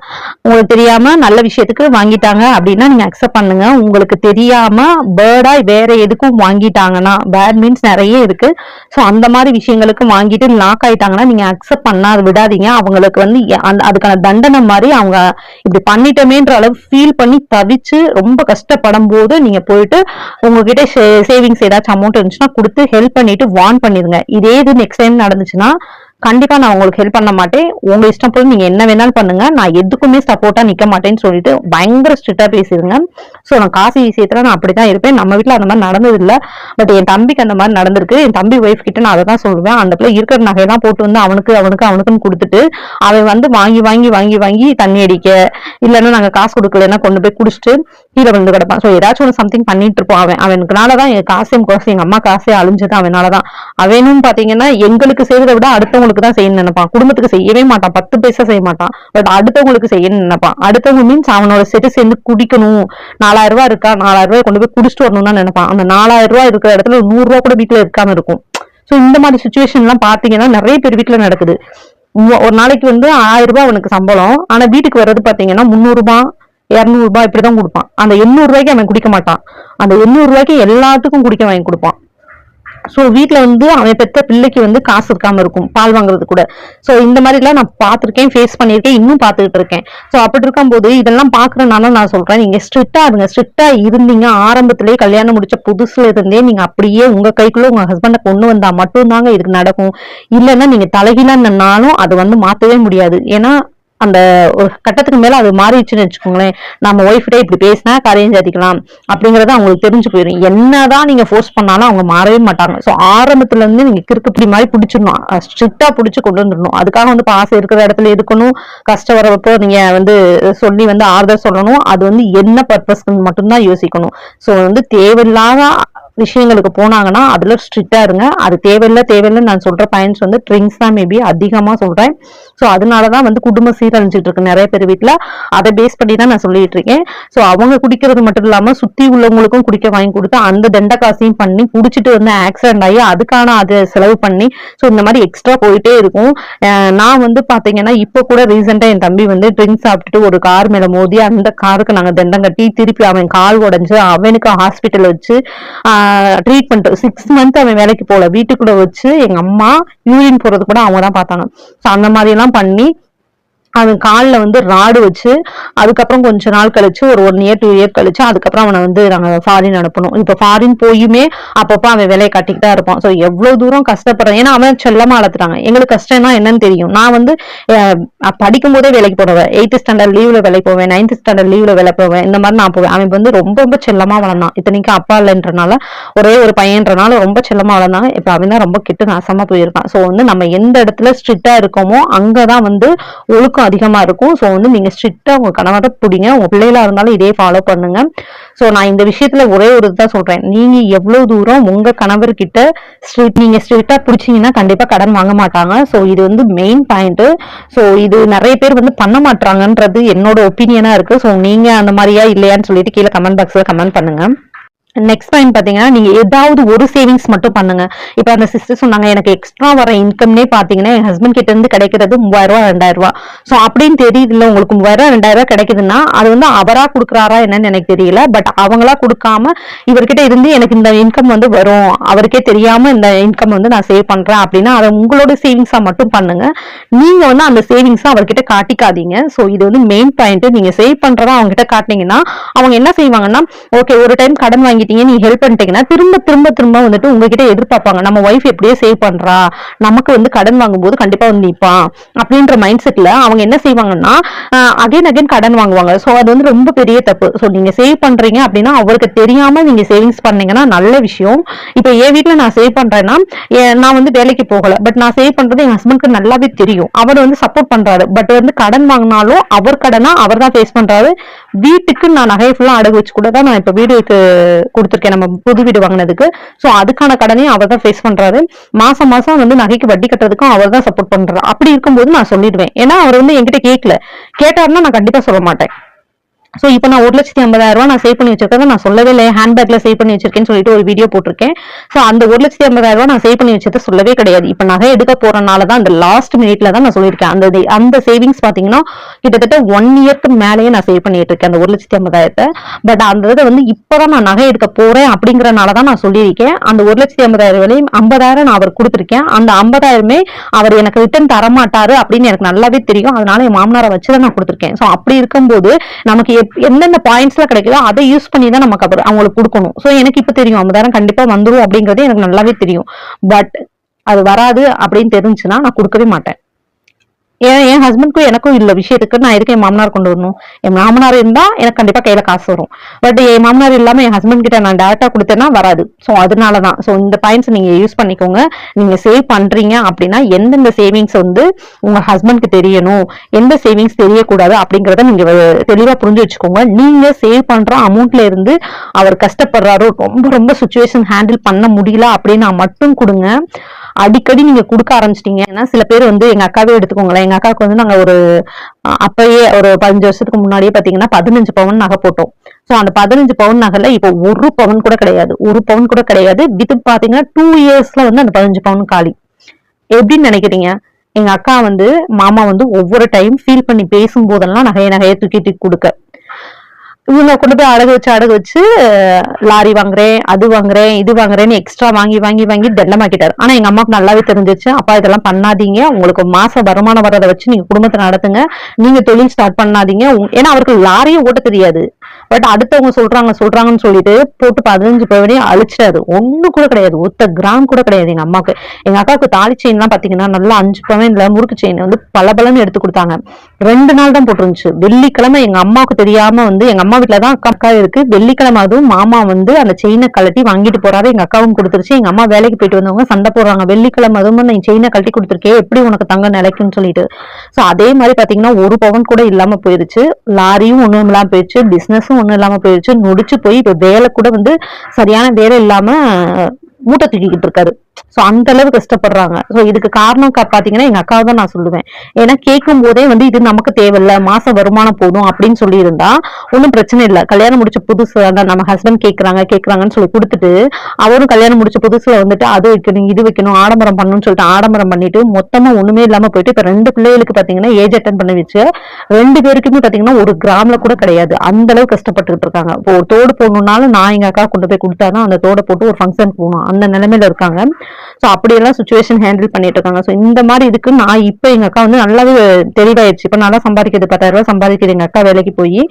உங்களுக்கு தெரியாம நல்ல விஷயத்துக்கு வாங்கிட்டாங்க அப்படின்னா நீங்க அக்செப்ட் பண்ணுங்க. உங்களுக்கு தெரியாம பேர்டா வேற எதுக்கும் வாங்கிட்டாங்கன்னா பேட் மீன்ஸ் நிறைய இருக்கு. ஸோ அந்த மாதிரி விஷயங்களுக்கு வாங்கிட்டு லாக் ஆயிட்டாங்கன்னா நீங்க அக்செப்ட் பண்ணாத விடாதீங்க. அவங்களுக்கு வந்து அந்த அதுக்கான தண்டனை மாதிரி அவங்க இப்படி பண்ணிட்டோமேன்ற அளவு ஃபீல் பண்ணி தவிச்சு ரொம்ப கஷ்டப்படும் போது நீங்க போயிட்டு உங்ககிட்ட சேவிங்ஸ் ஏதாச்சும் அமௌண்ட் இருந்துச்சுன்னா கொடுத்து ஹெல்ப் பண்ணிட்டு வார்ன் பண்ணிருங்க இதே இது நெக்ஸ்ட் டைம் நடந்துச்சுன்னா கண்டிப்பா நான் உங்களுக்கு ஹெல்ப் பண்ண மாட்டேன். உங்க இஷ்டம் போல நீங்க என்ன வேணாலும் பண்ணுங்க. நான் எதுக்குமே சப்போர்ட்டா நிக்க மாட்டேன்னு சொல்லிட்டு பயங்கர ஸ்ட்ரிக்டா பேசிடுங்க சோ நான் காசு விஷயத்துல நான் அப்படிதான் இருப்பேன். நம்ம வீட்டுல அந்த மாதிரி நடந்தது இல்ல பட் என் தம்பிக்கு அந்த மாதிரி நடந்திருக்கு. என் தம்பி ஒய்ஃப் கிட்ட நான் அதை தான் சொல்லுவேன். அந்த பிள்ளை இருக்கிற நகையெல்லாம் போட்டு வந்து அவனுக்கு அவனுக்கு அவனுக்குன்னு கொடுத்துட்டு அவன் வந்து வாங்கி வாங்கி வாங்கி வாங்கி தண்ணி அடிக்க இல்லைன்னா நாங்க காசு கொடுக்கலன்னா கொண்டு போய் குடிச்சிட்டு கீழே வந்து கிடப்பான். ஸோ ஏதாச்சும் ஒன்று சம்திங் பண்ணிட்டு இருப்போம் அவன். அவனுக்குனாலதான் என் காசையும் காசு எங்க அம்மா காசே அழிஞ்சது அவனாலதான். அவனும் பாத்தீங்கன்னா எங்களுக்கு செய்யறதை விட அடுத்தவங்க அடுத்தவங்களுக்கு தான் செய்யணும்னு நினைப்பான். குடும்பத்துக்கு செய்யவே மாட்டான். பத்து பைசா செய்ய மாட்டான். பட் அடுத்தவங்களுக்கு செய்யணும்னு நினைப்பான். அடுத்தவங்க மீன்ஸ் அவனோட செட்டு சேர்ந்து குடிக்கணும். நாலாயிரம் ரூபாய் இருக்கா? நாலாயிரம் ரூபாய் கொண்டு போய் குடிச்சிட்டு வரணும் தான் நினைப்பான். அந்த நாலாயிரம் ரூபாய் இருக்கிற இடத்துல ஒரு நூறு கூட வீட்டுல இருக்காம இருக்கும். ஸோ இந்த மாதிரி சுச்சுவேஷன் எல்லாம் பாத்தீங்கன்னா நிறைய பேர் வீட்டுல நடக்குது. ஒரு நாளைக்கு வந்து ஆயிரம் ரூபாய் அவனுக்கு சம்பளம். ஆனா வீட்டுக்கு வர்றது பாத்தீங்கன்னா முந்நூறு ரூபாய் இப்படி தான் இப்படிதான் கொடுப்பான். அந்த எண்ணூறு ரூபாய்க்கு அவன் குடிக்க மாட்டான். அந்த எண்ணூறு ரூபாய்க்கு எல்லாத்துக்கும் குடிக்க வாங்கி கொடுப்பான். ஸோ வீட்டில் வந்து அவன் பெற்ற பிள்ளைக்கு வந்து காசு இருக்காமல் இருக்கும் பால் வாங்குறது கூட. ஸோ இந்த மாதிரிலாம் நான் பார்த்துருக்கேன் ஃபேஸ் பண்ணியிருக்கேன் இன்னும் பார்த்துக்கிட்டு இருக்கேன். ஸோ அப்படி இருக்கும்போது இதெல்லாம் பார்க்குறனால நான் சொல்கிறேன் நீங்கள் ஸ்ட்ரிக்டாக இருங்க ஸ்ட்ரிக்டாக இருந்தீங்க ஆரம்பத்திலேயே கல்யாணம் முடிச்ச புதுசில் இருந்தே நீங்கள் அப்படியே உங்கள் கைக்குள்ளே உங்கள் ஹஸ்பண்டை கொண்டு வந்தால் மட்டும்தாங்க இதுக்கு நடக்கும். இல்லைன்னா நீங்கள் தலைகீழா அது வந்து மாற்றவே முடியாது. ஏன்னா அந்த ஒரு கட்டத்துக்கு மேல அது மாறிடுச்சுன்னு வச்சுக்கோங்களேன். நம்ம ஒய்ஃப்டே இப்படி பேசினா கரையும் சாதிக்கலாம் அப்படிங்கறது அவங்களுக்கு தெரிஞ்சு போயிடும் என்னதான் நீங்க ஃபோர்ஸ் பண்ணாலும் அவங்க மாறவே மாட்டாங்க. சோ ஆரம்பத்துல இருந்து நீங்க கிறுக்குப்பிடி மாதிரி பிடிச்சிடணும். ஸ்ட்ரிக்டா பிடிச்சு கொண்டு வந்துடணும். அதுக்காக வந்து பாசை ஆசை இருக்கிற இடத்துல இருக்கணும். கஷ்டம் வரப்போ நீங்க வந்து சொல்லி வந்து ஆறுதல் சொல்லணும். அது வந்து என்ன பர்பஸ்க்கு மட்டும்தான் யோசிக்கணும். சோ வந்து தேவையில்லாத விஷயங்களுக்கு போனாங்கன்னா அதில் ஸ்ட்ரிக்டாக இருங்க. அது தேவையில்ல தேவையில்லை நான் சொல்கிற பயன்ஸ் வந்து ட்ரிங்க்ஸ் தான் மேபி அதிகமாக சொல்கிறேன் ஸோ அதனால தான் வந்து குடும்ப சீரழிஞ்சிட்டு இருக்கு நிறைய பேர் வீட்டில் அதை பேஸ் பண்ணி தான் நான் சொல்லிட்டு இருக்கேன். ஸோ அவங்க குடிக்கிறது மட்டும் இல்லாமல் சுற்றி உள்ளவங்களுக்கும் குடிக்க வாங்கி கொடுத்து அந்த தண்ட காசையும் பண்ணி குடிச்சிட்டு வந்து ஆக்சிடென்ட் ஆகி அதுக்கான அதை செலவு பண்ணி ஸோ இந்த மாதிரி எக்ஸ்ட்ரா போயிட்டே இருக்கும். நான் வந்து பார்த்தீங்கன்னா இப்போ கூட ரீசெண்டாக என் தம்பி வந்து ட்ரிங்க்ஸ் சாப்பிட்டுட்டு ஒரு கார் மேலே மோதி அந்த காருக்கு நாங்கள் தண்டம் கட்டி திருப்பி அவன் கால் உடஞ்சி அவனுக்கு ஹாஸ்பிட்டல் வச்சு ட்ரீட்மெண்ட் சிக்ஸ் மந்த் அவன் வேலைக்கு போல வீட்டுக்குள்ள வச்சு எங்க அம்மா யூரின் போறது கூட அவங்க தான் பார்த்தாங்க. ஸோ அந்த மாதிரி எல்லாம் பண்ணி அவன் காலில் வந்து ராடு வச்சு அதுக்கப்புறம் கொஞ்ச நாள் கழிச்சு ஒரு ஒன் இயர் டூ இயர் கழிச்சு அதுக்கப்புறம் அவனை வந்து நாங்கள் ஃபாரின் அனுப்பணும். இப்போ ஃபாரின் போயுமே அப்பப்போ அவன் விலையை காட்டிட்டு தான் இருப்பான். ஸோ எவ்வளோ தூரம் கஷ்டப்படுறான். ஏன்னா அவன் செல்லமாக வளர்த்துறாங்க எங்களுக்கு கஷ்டம்னா என்னன்னு தெரியும். நான் வந்து படிக்கும் போதே வேலைக்கு போடுவேன் எயித்து ஸ்டாண்டர்ட் லீவ்ல வேலைக்கு போவேன். நைன்த் ஸ்டாண்டர்ட் லீவ்ல வேலை போவேன். இந்த மாதிரி நான் போவேன். அவன் வந்து ரொம்ப ரொம்ப செல்லமாக வளர்ந்தான். இத்தனைக்கு அப்பா இல்லைன்றனால ஒரே ஒரு பையன்றனால ரொம்ப செல்லமாக வளர்ந்தாங்க இப்போ அவன் தான் ரொம்ப கெட்டு நாசமாக போயிருக்கான். ஸோ வந்து நம்ம எந்த இடத்துல ஸ்ட்ரிக்டாக இருக்கோமோ அங்கே தான் வந்து ஒழுக்கம் அதிகமா இருக்கும். ஸோ வந்து நீங்க ஸ்ட்ரிக்டா உங்க கணவரை பிடிங்க. உங்க பிள்ளைகளா இருந்தாலும் இதே ஃபாலோ பண்ணுங்க. ஸோ நான் இந்த விஷயத்துல ஒரே ஒரு இதுதான் சொல்றேன். நீங்க எவ்வளவு தூரம் உங்க கணவர்கிட்ட ஸ்ட்ரிக் நீங்க ஸ்ட்ரிக்டா பிடிச்சீங்கன்னா கண்டிப்பா கடன் வாங்க மாட்டாங்க. ஸோ இது வந்து மெயின் பாயிண்ட் ஸோ இது நிறைய பேர் வந்து பண்ண மாட்டாங்கன்றது என்னோட ஒப்பீனியனா இருக்கு. ஸோ நீங்க அந்த மாதிரியா இல்லையான்னு சொல்லிட்டு கீழே கமெண்ட் பாக்ஸ்ல கமெண்ட் பண்ணுங்க. நெக்ஸ்ட் பாயிண்ட் பார்த்தீங்கன்னா நீங்க ஏதாவது ஒரு சேவிங்ஸ் மட்டும் பண்ணுங்க. இப்ப அந்த சிஸ்டர் சொன்னாங்க எனக்கு எக்ஸ்ட்ரா வர இன்கம்னே பாத்தீங்கன்னா என் ஹஸ்பண்ட் கிட்ட இருந்து கிடைக்கிறது மூவாயிரம் ரூபா ரெண்டாயிரம் ரூபா. ஸோ அப்படின்னு தெரியுது உங்களுக்கு மூவாயிரம் ரெண்டாயிரம் ரூபா கிடைக்குதுன்னா அது வந்து அவரா கொடுக்குறாரா என்னன்னு எனக்கு தெரியல. பட் அவங்களா கொடுக்காம இவர்கிட்ட இருந்து எனக்கு இந்த இன்கம் வந்து வரும். அவருக்கே தெரியாம இந்த இன்கம் வந்து நான் சேவ் பண்றேன் அப்படின்னா அதை உங்களோட சேவிங்ஸா மட்டும் பண்ணுங்க. நீங்க வந்து அந்த சேவிங்ஸை அவர்கிட்ட காட்டிக்காதீங்க. ஸோ இது வந்து மெயின் பாயிண்ட் நீங்க சேவ் பண்றதா அவங்க கிட்ட காட்டினீங்கன்னா அவங்க என்ன செய்வாங்கன்னா ஓகே ஒரு டைம் கடன் வாங்கி பண்ணிட்டீங்க நீ ஹெல்ப் பண்ணிட்டீங்கன்னா திரும்ப திரும்ப திரும்ப வந்துட்டு உங்ககிட்ட எதிர்பார்ப்பாங்க. நம்ம ஒய்ஃப் எப்படியே சேவ் பண்றா. நமக்கு வந்து கடன் வாங்கும்போது கண்டிப்பா வந்து நிற்பான் அப்படின்ற மைண்ட் செட்ல அவங்க என்ன செய்வாங்கன்னா அகைன் அகைன் கடன் வாங்குவாங்க. ஸோ அது வந்து ரொம்ப பெரிய தப்பு. ஸோ நீங்க சேவ் பண்றீங்க அப்படின்னா அவருக்கு தெரியாம நீங்க சேவிங்ஸ் பண்ணீங்கன்னா நல்ல விஷயம். இப்போ என் வீட்டில் நான் சேவ் பண்றேன்னா நான் வந்து வேலைக்கு போகல. பட் நான் சேவ் பண்றது என் ஹஸ்பண்ட்க்கு நல்லாவே தெரியும். அவர் வந்து சப்போர்ட் பண்றாரு. பட் வந்து கடன் வாங்கினாலும் அவர் கடனா அவர் தான் ஃபேஸ் பண்றாரு. வீட்டுக்கு நான் நகை ஃபுல்லாக அடகு வச்சு கூட தான் நான் இப்போ வீடுக்கு கொடுத்துருக்கேன். நம்ம புது வீடு வாங்கினதுக்கு. சோ அதுக்கான கடனையும் அவர் தான் ஃபேஸ் பண்றாரு. மாசம் மாசம் வந்து நகைக்கு வட்டி கட்டுறதுக்கும் அவர் தான் சப்போர்ட் பண்றாரு. அப்படி இருக்கும்போது நான் சொல்லிடுவேன். ஏன்னா அவர் வந்து என்கிட்ட கேட்கல. கேட்டாருன்னா நான் கண்டிப்பா சொல்ல மாட்டேன். ஸோ இப்போ நான் ஒரு லட்சத்தி ஐம்பதாயிரம் நான் சேவ் பண்ணி வச்சிருக்கேன் நான் சொல்லவே இல்லை ஹேண்ட்பேக்ல சேவ் பண்ணி வச்சிருக்கேன்னு சொல்லிட்டு ஒரு வீடியோ போட்டிருக்கேன். ஸோ அந்த ஒரு லட்சத்தி ஐம்பதாயிரம் நான் சேவ் பண்ணி வச்சதை சொல்லவே கிடையாது. இப்போ நகை எடுக்க போறனால தான் அந்த லாஸ்ட் மினிட்ல தான் நான் சொல்லியிருக்கேன். அந்த அந்த சேவிங்ஸ் பார்த்தீங்கன்னா கிட்டத்தட்ட ஒன் இயர்க்கு மேலேயே நான் சேவ் பண்ணிட்டு இருக்கேன் அந்த ஒரு லட்சத்தி ஐம்பதாயிரத்தை. பட் அந்த இதை வந்து இப்போதான் நான் நகை எடுக்க போறேன் அப்படிங்கறனால தான் நான் சொல்லியிருக்கேன். அந்த ஒரு லட்சத்தி ஐம்பதாயிரம் வரையும் ஐம்பதாயிரம் நான் அவர் கொடுத்துருக்கேன். அந்த ஐம்பதாயிரமே அவர் எனக்கு ரிட்டர்ன் தரமாட்டாரு அப்படின்னு எனக்கு நல்லாவே தெரியும். அதனால என் மாமனாரை வச்சு தான் நான் கொடுத்துருக்கேன். ஸோ அப்படி இருக்கும்போது நமக்கு எந்தெந்த பாயிண்ட்ஸ்ல கிடைக்குதோ அதை யூஸ் பண்ணி தான் நமக்கு அப்புறம் அவங்களுக்கு கொடுக்கணும். சோ எனக்கு இப்ப தெரியும் ஐம்பதாயிரம் கண்டிப்பா வந்துடும் அப்படிங்கறது எனக்கு நல்லாவே தெரியும். பட் அது வராது அப்படின்னு தெரிஞ்சுன்னா நான் கொடுக்கவே மாட்டேன். ஏன் என் ஹஸ்பண்ட்க்கும் எனக்கும் இல்ல விஷயத்துக்கு. நான் எதுக்கு என் மாமனார் கொண்டு வரணும்? என் மாமனார் இருந்தா எனக்கு கண்டிப்பா கையில காசு வரும். பட் என் மாமனார் இல்லாம என் ஹஸ்பண்ட் கிட்ட நான் டேரக்டா கொடுத்தேன்னா வராது. ஸோ அதனாலதான். ஸோ இந்த பாயிண்ட்ஸ் நீங்க யூஸ் பண்ணிக்கோங்க. நீங்க சேவ் பண்றீங்க அப்படின்னா எந்தெந்த சேவிங்ஸ் வந்து உங்க ஹஸ்பண்ட்க்கு தெரியணும்? எந்த சேவிங்ஸ் தெரியக்கூடாது அப்படிங்கிறத நீங்க தெளிவாக தெளிவா புரிஞ்சு வச்சுக்கோங்க. நீங்க சேவ் பண்ற அமௌண்ட்ல இருந்து அவர் கஷ்டப்படுறாரோ ரொம்ப ரொம்ப சுச்சுவேஷன் ஹேண்டில் பண்ண முடியல அப்படின்னா மட்டும் கொடுங்க. அடிக்கடி நீங்க கொடுக்க ஆரம்பிச்சிட்டீங்க. ஏன்னா சில பேர் வந்து எங்க அக்காவே எடுத்துக்கோங்களேன். எங்க அக்காவுக்கு வந்து நாங்க ஒரு அப்பயே ஒரு பதினஞ்சு வருஷத்துக்கு முன்னாடியே பாத்தீங்கன்னா பதினஞ்சு பவுன் நகை போட்டோம். சோ அந்த பதினஞ்சு பவுன் நகைல இப்போ ஒரு பவுன் கூட கிடையாது. ஒரு பவுன் கூட கிடையாது. வித் பாத்தீங்கன்னா டூ இயர்ஸ்ல வந்து அந்த பதினஞ்சு பவுன் காலி. எப்படின்னு நினைக்கிறீங்க? எங்க அக்கா வந்து மாமா வந்து ஒவ்வொரு டைம் ஃபீல் பண்ணி பேசும்போதெல்லாம் நகைய நகைய தூக்கி தூக்கி கொடுக்க. இவங்க கொண்டு போய் அடகு வச்சு அடகு வச்சு லாரி வாங்குறேன் அது வாங்குறேன் இது வாங்குறேன்னு எக்ஸ்ட்ரா வாங்கி வாங்கி வாங்கி தெல்லமாக்கிட்டாரு ஆனா எங்க அம்மாவுக்கு நல்லாவே தெரிஞ்சிச்சு அப்பா இதெல்லாம் பண்ணாதீங்க. உங்களுக்கு மாச வருமானம் வர்றதை வச்சு நீங்க குடும்பத்தை நடத்துங்க. நீங்க தொழில் ஸ்டார்ட் பண்ணாதீங்க. ஏன்னா அவருக்கு லாரியும் ஓட்ட தெரியாது. பட் அடுத்தவங்க சொல்றாங்க சொல்றாங்கன்னு சொல்லிட்டு போட்டு பதினஞ்சு பவனையும் அழிச்சிட்டாரு. ஒண்ணு கூட கிடையாது. ஒத்த கிராம் கூட கிடையாது எங்க அம்மாவுக்கு. எங்க அக்காவுக்கு தாலி செயின் எல்லாம் பாத்தீங்கன்னா நல்லா அஞ்சு பவன்ல முறுக்கு செயின் வந்து பல பலன்னு எடுத்து கொடுத்தாங்க. ரெண்டு நாள் தான் போட்டுருந்துச்சு. வெள்ளிக்கிழமை எங்க அம்மாவுக்கு தெரியாம வந்து எங்க அம்மா வீட்டுல தான் அக்கா அக்கா இருக்கு. வெள்ளிக்கிழமை அதுவும் மாமா வந்து அந்த செயினை கழட்டி வாங்கிட்டு போறாரு. எங்க அக்காவும் கொடுத்துருச்சு. எங்க அம்மா வேலைக்கு போயிட்டு வந்தவங்க சண்டை போடுறாங்க. வெள்ளிக்கிழமை அதுவும் நீ செயினை கழட்டி கொடுத்துருக்கே எப்படி உனக்கு தங்க நிலைக்குன்னு சொல்லிட்டு. சோ அதே மாதிரி பாத்தீங்கன்னா ஒரு பவன் கூட இல்லாம போயிருச்சு. லாரியும் ஒண்ணும் இல்லாம போயிருச்சு. பிசினஸும் ஒண்ணும் இல்லாம போயிருச்சு. நொடிச்சு போய் இப்போ வேலை கூட வந்து சரியான வேலை இல்லாம மூட்டை தூக்கிக்கிட்டு இருக்காரு. சோ அந்த அளவு கஷ்டப்படுறாங்க. சோ இதுக்கு காரணம் பார்த்தீங்கன்னா பாத்தீங்கன்னா எங்க அக்காவை தான் நான் சொல்லுவேன். ஏன்னா கேட்கும் போதே வந்து இது நமக்கு தேவையில்ல மாச வருமானம் போதும் அப்படின்னு சொல்லி இருந்தா ஒன்றும் பிரச்சனை இல்லை. கல்யாணம் முடிச்ச புதுசு அதான் நம்ம ஹஸ்பண்ட் கேட்கறாங்க கேட்கறாங்கன்னு சொல்லி கொடுத்துட்டு அவரும் கல்யாணம் முடிச்ச புதுசுல வந்துட்டு அது வைக்கணும் இது வைக்கணும் ஆடம்பரம் பண்ணணும்னு சொல்லிட்டு ஆடம்பரம் பண்ணிட்டு மொத்தமா ஒண்ணுமே இல்லாம போயிட்டு இப்ப ரெண்டு பிள்ளைகளுக்கு பாத்தீங்கன்னா ஏஜ் அட்டன் பண்ண வச்சு ரெண்டு பேருக்குமே பாத்தீங்கன்னா ஒரு கிராம்ல கூட கிடையாது. அந்த அளவு கஷ்டப்பட்டுட்டு இருக்காங்க. இப்போ ஒரு தோடு போடணும்னாலும் நான் எங்க அக்கா கொண்டு போய் கொடுத்தாதான் அந்த தோடை போட்டு ஒரு ஃபங்க்ஷன் போகணும். அந்த நிலைமையில இருக்காங்க. சோ அப்படியெல்லாம் சுச்சுவேஷன் ஹேண்டில் பண்ணிட்டு இருக்காங்க ஸோ இந்த மாதிரி இதுக்கு நான் இப்போ எங்க அக்கா வந்து நல்லாவே தெளிவாயிருச்சு இப்போ நல்லா சம்பாதிக்கிறது பத்தாயிரம் ரூபாய் சம்பாதிக்குது எங்கள் அக்கா வேலைக்கு போய்.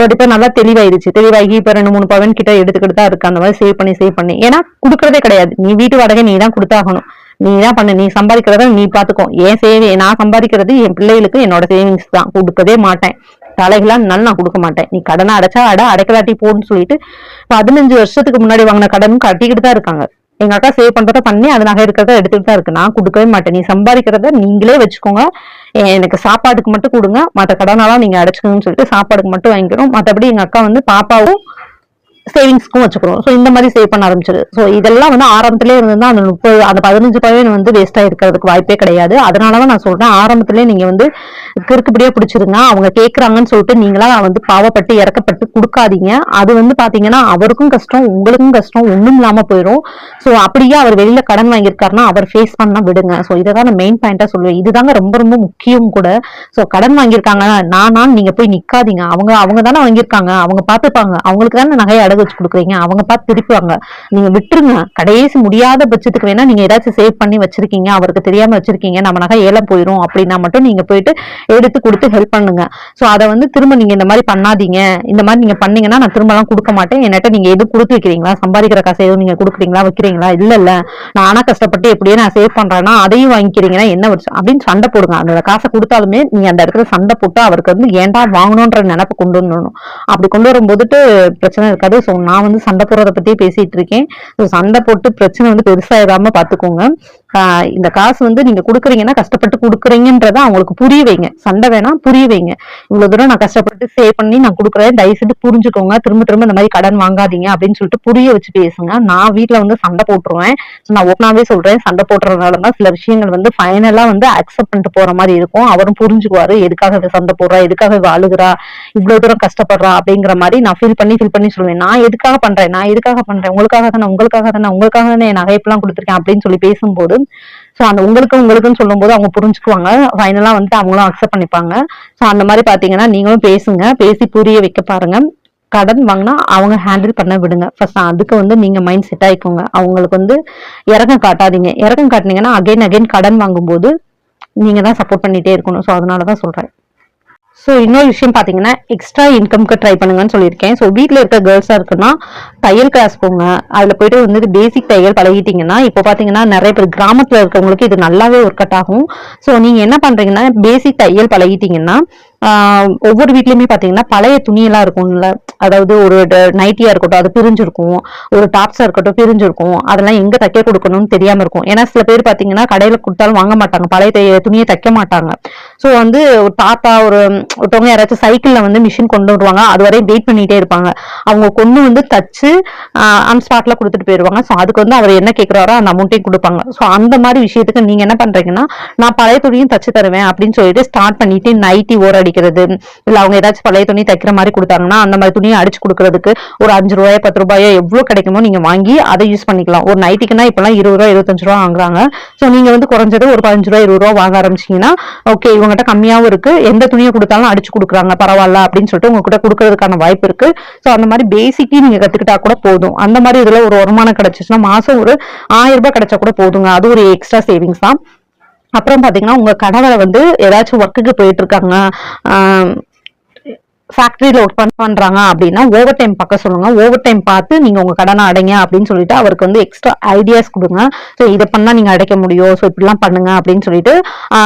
பட் இப்ப நல்லா தெளிவாயிருச்சு தெளிவாகி இப்போ ரெண்டு மூணு பவன் கிட்ட எடுத்துக்கிட்டு தான் இருக்கு. அந்த மாதிரி சேவ் பண்ணி சேவ் பண்ணி. ஏன்னா கொடுக்கறதே கிடையாது. நீ வீட்டு வாடகை நீ தான் கொடுத்தாகணும். நீ தான் பண்ணு. நீ சம்பாதிக்கிறத நீ பாத்துக்கோ. என் சேவை நான் சம்பாதிக்கிறது என் பிள்ளைகளுக்கு என்னோட சேவிங்ஸ் தான். கொடுக்கவே மாட்டேன். தலைகளாக இருந்தாலும் நான் கொடுக்க மாட்டேன். நீ கடனை அடைச்சா அட அடைக்கலாட்டி போன்னு சொல்லிட்டு பதினஞ்சு வருஷத்துக்கு முன்னாடி வாங்கின கடனும் கட்டிக்கிட்டு தான் இருக்காங்க. எங்க அக்கா சேவ் பண்றத பண்ணி அது நகை இருக்கிறத எடுத்துட்டு தான் இருக்கு. நான் கொடுக்கவே மாட்டேன். நீ சம்பாதிக்கிறத நீங்களே வச்சுக்கோங்க. எனக்கு சாப்பாட்டுக்கு மட்டும் கொடுங்க. மற்ற கடனெல்லாம் நீங்க அடைச்சுக்கணும்னு சொல்லிட்டு சாப்பாடுக்கு மட்டும் வாங்கிக்கிறோம். மற்றபடி எங்க அக்கா வந்து பாப்பாவும் சேவிங்ஸ்க்கும் வச்சுக்கிறோம் ஸோ இந்த மாதிரி சேவ் பண்ண ஆரம்பிச்சிரு. ஸோ இதெல்லாம் வந்து ஆரம்பத்திலே இருந்ததுன்னா அந்த முப்பது அந்த பதினஞ்சு பவன் வந்து வேஸ்ட்டாக இருக்கிறதுக்கு வாய்ப்பே கிடையாது. அதனால தான் நான் சொல்கிறேன் ஆரம்பத்திலே நீங்கள் வந்து கிறுக்குப்படியாக பிடிச்சிருங்க. அவங்க கேட்குறாங்கன்னு சொல்லிட்டு நீங்களாக வந்து பாவப்பட்டு இறக்கப்பட்டு கொடுக்காதீங்க. அது வந்து பார்த்தீங்கன்னா அவருக்கும் கஷ்டம் உங்களுக்கும் கஷ்டம் ஒன்றும் இல்லாமல் போயிடும் ஸோ அப்படியே அவர் வெளியில் கடன் வாங்கியிருக்காருன்னா அவர் ஃபேஸ் பண்ணால் விடுங்க. ஸோ இதை தான் நான் மெயின் பாயிண்ட்டாக சொல்லுவேன். இதுதாங்க ரொம்ப ரொம்ப முக்கியம் கூட. ஸோ கடன் வாங்கியிருக்காங்க நான் நீங்கள் போய் நிற்காதீங்க அவங்க அவங்க தானே வாங்கியிருக்காங்க. அவங்க பார்த்துப்பாங்க. அவங்களுக்கு தானே நகையை அடகு வச்சு கொடுக்குறீங்க அவங்க பார்த்து திருப்பிவாங்க. நீங்க விட்டுருங்க. கடைசி முடியாத பட்சத்துக்கு வேணா நீங்க ஏதாச்சும் சேவ் பண்ணி வச்சிருக்கீங்க அவருக்கு தெரியாம வச்சிருக்கீங்க நம்ம நகை ஏலம் போயிரும் அப்படின்னா மட்டும் நீங்க போயிட்டு எடுத்து கொடுத்து ஹெல்ப் பண்ணுங்க. சோ அதை வந்து திரும்ப நீங்க இந்த மாதிரி பண்ணாதீங்க. இந்த மாதிரி நீங்க பண்ணீங்கன்னா நான் திரும்பலாம் கொடுக்க மாட்டேன். என்கிட்ட நீங்க எதுவும் கொடுத்து வைக்கிறீங்களா? சம்பாதிக்கிற காசை எதுவும் நீங்க கொடுக்குறீங்களா? வைக்கிறீங்களா? இல்ல இல்ல. நானா கஷ்டப்பட்டு எப்படியே நான் சேவ் பண்றேன்னா அதையும் வாங்கிக்கிறீங்கன்னா என்ன வருஷம் அப்படின்னு சண்டை போடுங்க. அந்த காசை கொடுத்தாலுமே நீங்க அந்த இடத்துல சண்டை போட்டு அவருக்கு வந்து ஏன்டா வாங்கணும்ன்ற நினைப்பு கொண்டு வரணும். அப்படி கொண்டு வரும்போதுட்டு பிரச்சனை இருக்காது. ஸோ நான் வந்து சண்டை போடுறத பத்தி பேசிட்டு இருக்கேன். ஸோ சண்டை போட்டு பிரச்சனை வந்து பெருசாக ஏதாமல் பார்த்துக்கோங்க இந்த காசு வந்து நீங்க கொடுக்குறீங்கன்னா கஷ்டப்பட்டு கொடுக்குறீங்கன்றத அவங்களுக்கு புரிய வைங்க. சண்டை வேணாம் புரிய வைங்க. இவ்வளவு தூரம் நான் கஷ்டப்பட்டு சேவ் பண்ணி நான் கொடுக்குறேன். தயவு செய்து புரிஞ்சுக்கோங்க. திரும்ப திரும்ப இந்த மாதிரி கடன் வாங்காதீங்க அப்படின்னு சொல்லிட்டு புரிய வச்சு பேசுங்க. நான் வீட்டுல வந்து சண்டை போட்டுருவேன். நான் ஒன்னாவே சொல்றேன். சண்டை போடுறதுனால தான் சில விஷயங்கள் வந்து ஃபைனலா வந்து அக்செப்ட் பண்ணிட்டு போற மாதிரி இருக்கும். அவரும் புரிஞ்சுக்குவாரு. எதுக்காக சண்டை போடுறா? எதுக்காக இவ அழுகுறா? இவ்வளவு தூரம் கஷ்டப்படுறா? அப்படிங்கிற மாதிரி நான் ஃபீல் பண்ணி ஃபீல் பண்ணி சொல்லுவேன். நான் எதுக்காக பண்றேன்? நான் எதுக்காக பண்றேன்? உங்களுக்காக தானே உங்களுக்காக தானே உங்களுக்காக தானே என் நகைப்பெல்லாம் கொடுத்துருக்கேன் அப்படின்னு சொல்லி பேசும்போது சோ அந்த உங்களுக்கு உங்களுக்குன்னு சொல்லும்போது அவங்க புரிஞ்சுக்குவாங்க. ஃபைனலாக வந்துட்டு அவங்களும் அக்செப்ட் பண்ணிப்பாங்க. சோ அந்த மாதிரி பாத்தீங்கன்னா நீங்களும் பேசுங்க. பேசி புரிய வைக்க பாருங்க. கடன் வாங்கினா அவங்க ஹேண்டில் பண்ண விடுங்க. ஃபர்ஸ்ட் அதுக்கு வந்து நீங்க மைண்ட் செட் ஆயிக்கோங்க. அவங்களுக்கு வந்து இறக்கம் காட்டாதீங்க. இறக்கம் காட்டினீங்கன்னா அகைன் அகைன் கடன் வாங்கும்போது நீங்க தான் சப்போர்ட் பண்ணிட்டே இருக்கணும். ஸோ அதனால தான் சொல்றேன். ஸோ இன்னொரு விஷயம் பார்த்தீங்கன்னா எக்ஸ்ட்ரா இன்கம்க்கு ட்ரை பண்ணுங்கன்னு சொல்லியிருக்கேன். ஸோ வீட்டில் இருக்க கேர்ள்ஸாக இருக்குன்னா தையல் கிளாஸ் போங்க. அதில் போயிட்டு வந்து பேசிக் தையல் பழகிட்டிங்கன்னா இப்போ பார்த்தீங்கன்னா நிறைய பேர் கிராமத்தில் இருக்கவங்களுக்கு இது நல்லாவே ஒர்க் அவுட் ஆகும். ஸோ நீங்கள் என்ன பண்ணுறீங்கன்னா பேசிக் தையல் பழகிட்டீங்கன்னா ஒவ்வொரு வீட்லேயுமே பார்த்தீங்கன்னா பழைய துணியெல்லாம் இருக்கும்ல அதாவது ஒரு நைட்டியா இருக்கட்டும் அது பிரிஞ்சிருக்கும். ஒரு டாப்ஸா இருக்கட்டும் பிரிஞ்சிருக்கும். அதெல்லாம் எங்க தைக்க கொடுக்கணும்னு தெரியாம இருக்கும். ஏன்னா சில பேர் பாத்தீங்கன்னா கடையில கொடுத்தாலும் வாங்க மாட்டாங்க. பழைய துணியை தைக்க மாட்டாங்க. ஸோ வந்து ஒரு தாத்தா ஒரு ஒருத்தவங்க யாராச்சும் சைக்கிள்ல வந்து மிஷின் கொண்டு வருவாங்க. அது வரையும் வெயிட் பண்ணிட்டே இருப்பாங்க. அவங்க கொண்டு வந்து தச்சு அந்த ஸ்பாட்ல கொடுத்துட்டு போயிருவாங்க. ஸோ அதுக்கு வந்து அவர் என்ன கேட்கிறாரோ அந்த அமௌண்ட்டையும் கொடுப்பாங்க. ஸோ அந்த மாதிரி விஷயத்துக்கு நீங்க என்ன பண்றீங்கன்னா நான் பழைய துணியும் தச்சு தருவேன் அப்படின்னு சொல்லிட்டு ஸ்டார்ட் பண்ணிட்டு நைட்டி ஓர அடிக்கிறது இல்ல அவங்க ஏதாச்சும் பழைய துணி தைக்கிற மாதிரி கொடுத்தாங்கன்னா அந்த மாதிரி துணி துணியை அடிச்சு கொடுக்கறதுக்கு ஒரு அஞ்சு ரூபாயோ பத்து ரூபாயோ எவ்வளவு கிடைக்குமோ நீங்க வாங்கி அதை யூஸ் பண்ணிக்கலாம். ஒரு நைட்டிக்குன்னா இப்பெல்லாம் இருபது ரூபா இருபத்தஞ்சு ரூபா வாங்குறாங்க. ஸோ நீங்க வந்து குறைஞ்சது ஒரு பதினஞ்சு ரூபா இருபது ரூபா வாங்க ஆரம்பிச்சீங்கன்னா ஓகே இவங்ககிட்ட கம்மியாவும் இருக்கு. எந்த துணியை கொடுத்தாலும் அடிச்சு கொடுக்குறாங்க. பரவாயில்ல அப்படின்னு சொல்லிட்டு உங்ககிட்ட கொடுக்கறதுக்கான வாய்ப்பு இருக்கு. ஸோ அந்த மாதிரி பேசிக்கி நீங்க கத்துக்கிட்டா கூட போதும். அந்த மாதிரி இதுல ஒரு வருமானம் கிடைச்சிச்சுன்னா மாசம் ஒரு ஆயிரம் ரூபாய் கிடைச்சா கூட போதுங்க. அது ஒரு எக்ஸ்ட்ரா சேவிங்ஸ் தான். அப்புறம் பாத்தீங்கன்னா உங்க கணவரை வந்து ஏதாச்சும் ஒர்க்குக்கு போயிட்டு இருக்காங்க. ஃபேக்டரியில ஒர்க் பண்ண பண்றாங்க அப்படின்னா ஓவர் டைம் பார்க்க சொல்லுங்க. ஓவர் டைம் பார்த்து நீங்க உங்க கடனை அடைங்க அப்படின்னு சொல்லிட்டு அவருக்கு வந்து எக்ஸ்ட்ரா ஐடியாஸ் கொடுங்க. ஸோ இதை பண்ணா நீங்க அடைக்க முடியும். ஸோ இப்படிலாம் பண்ணுங்க அப்படின்னு சொல்லிட்டு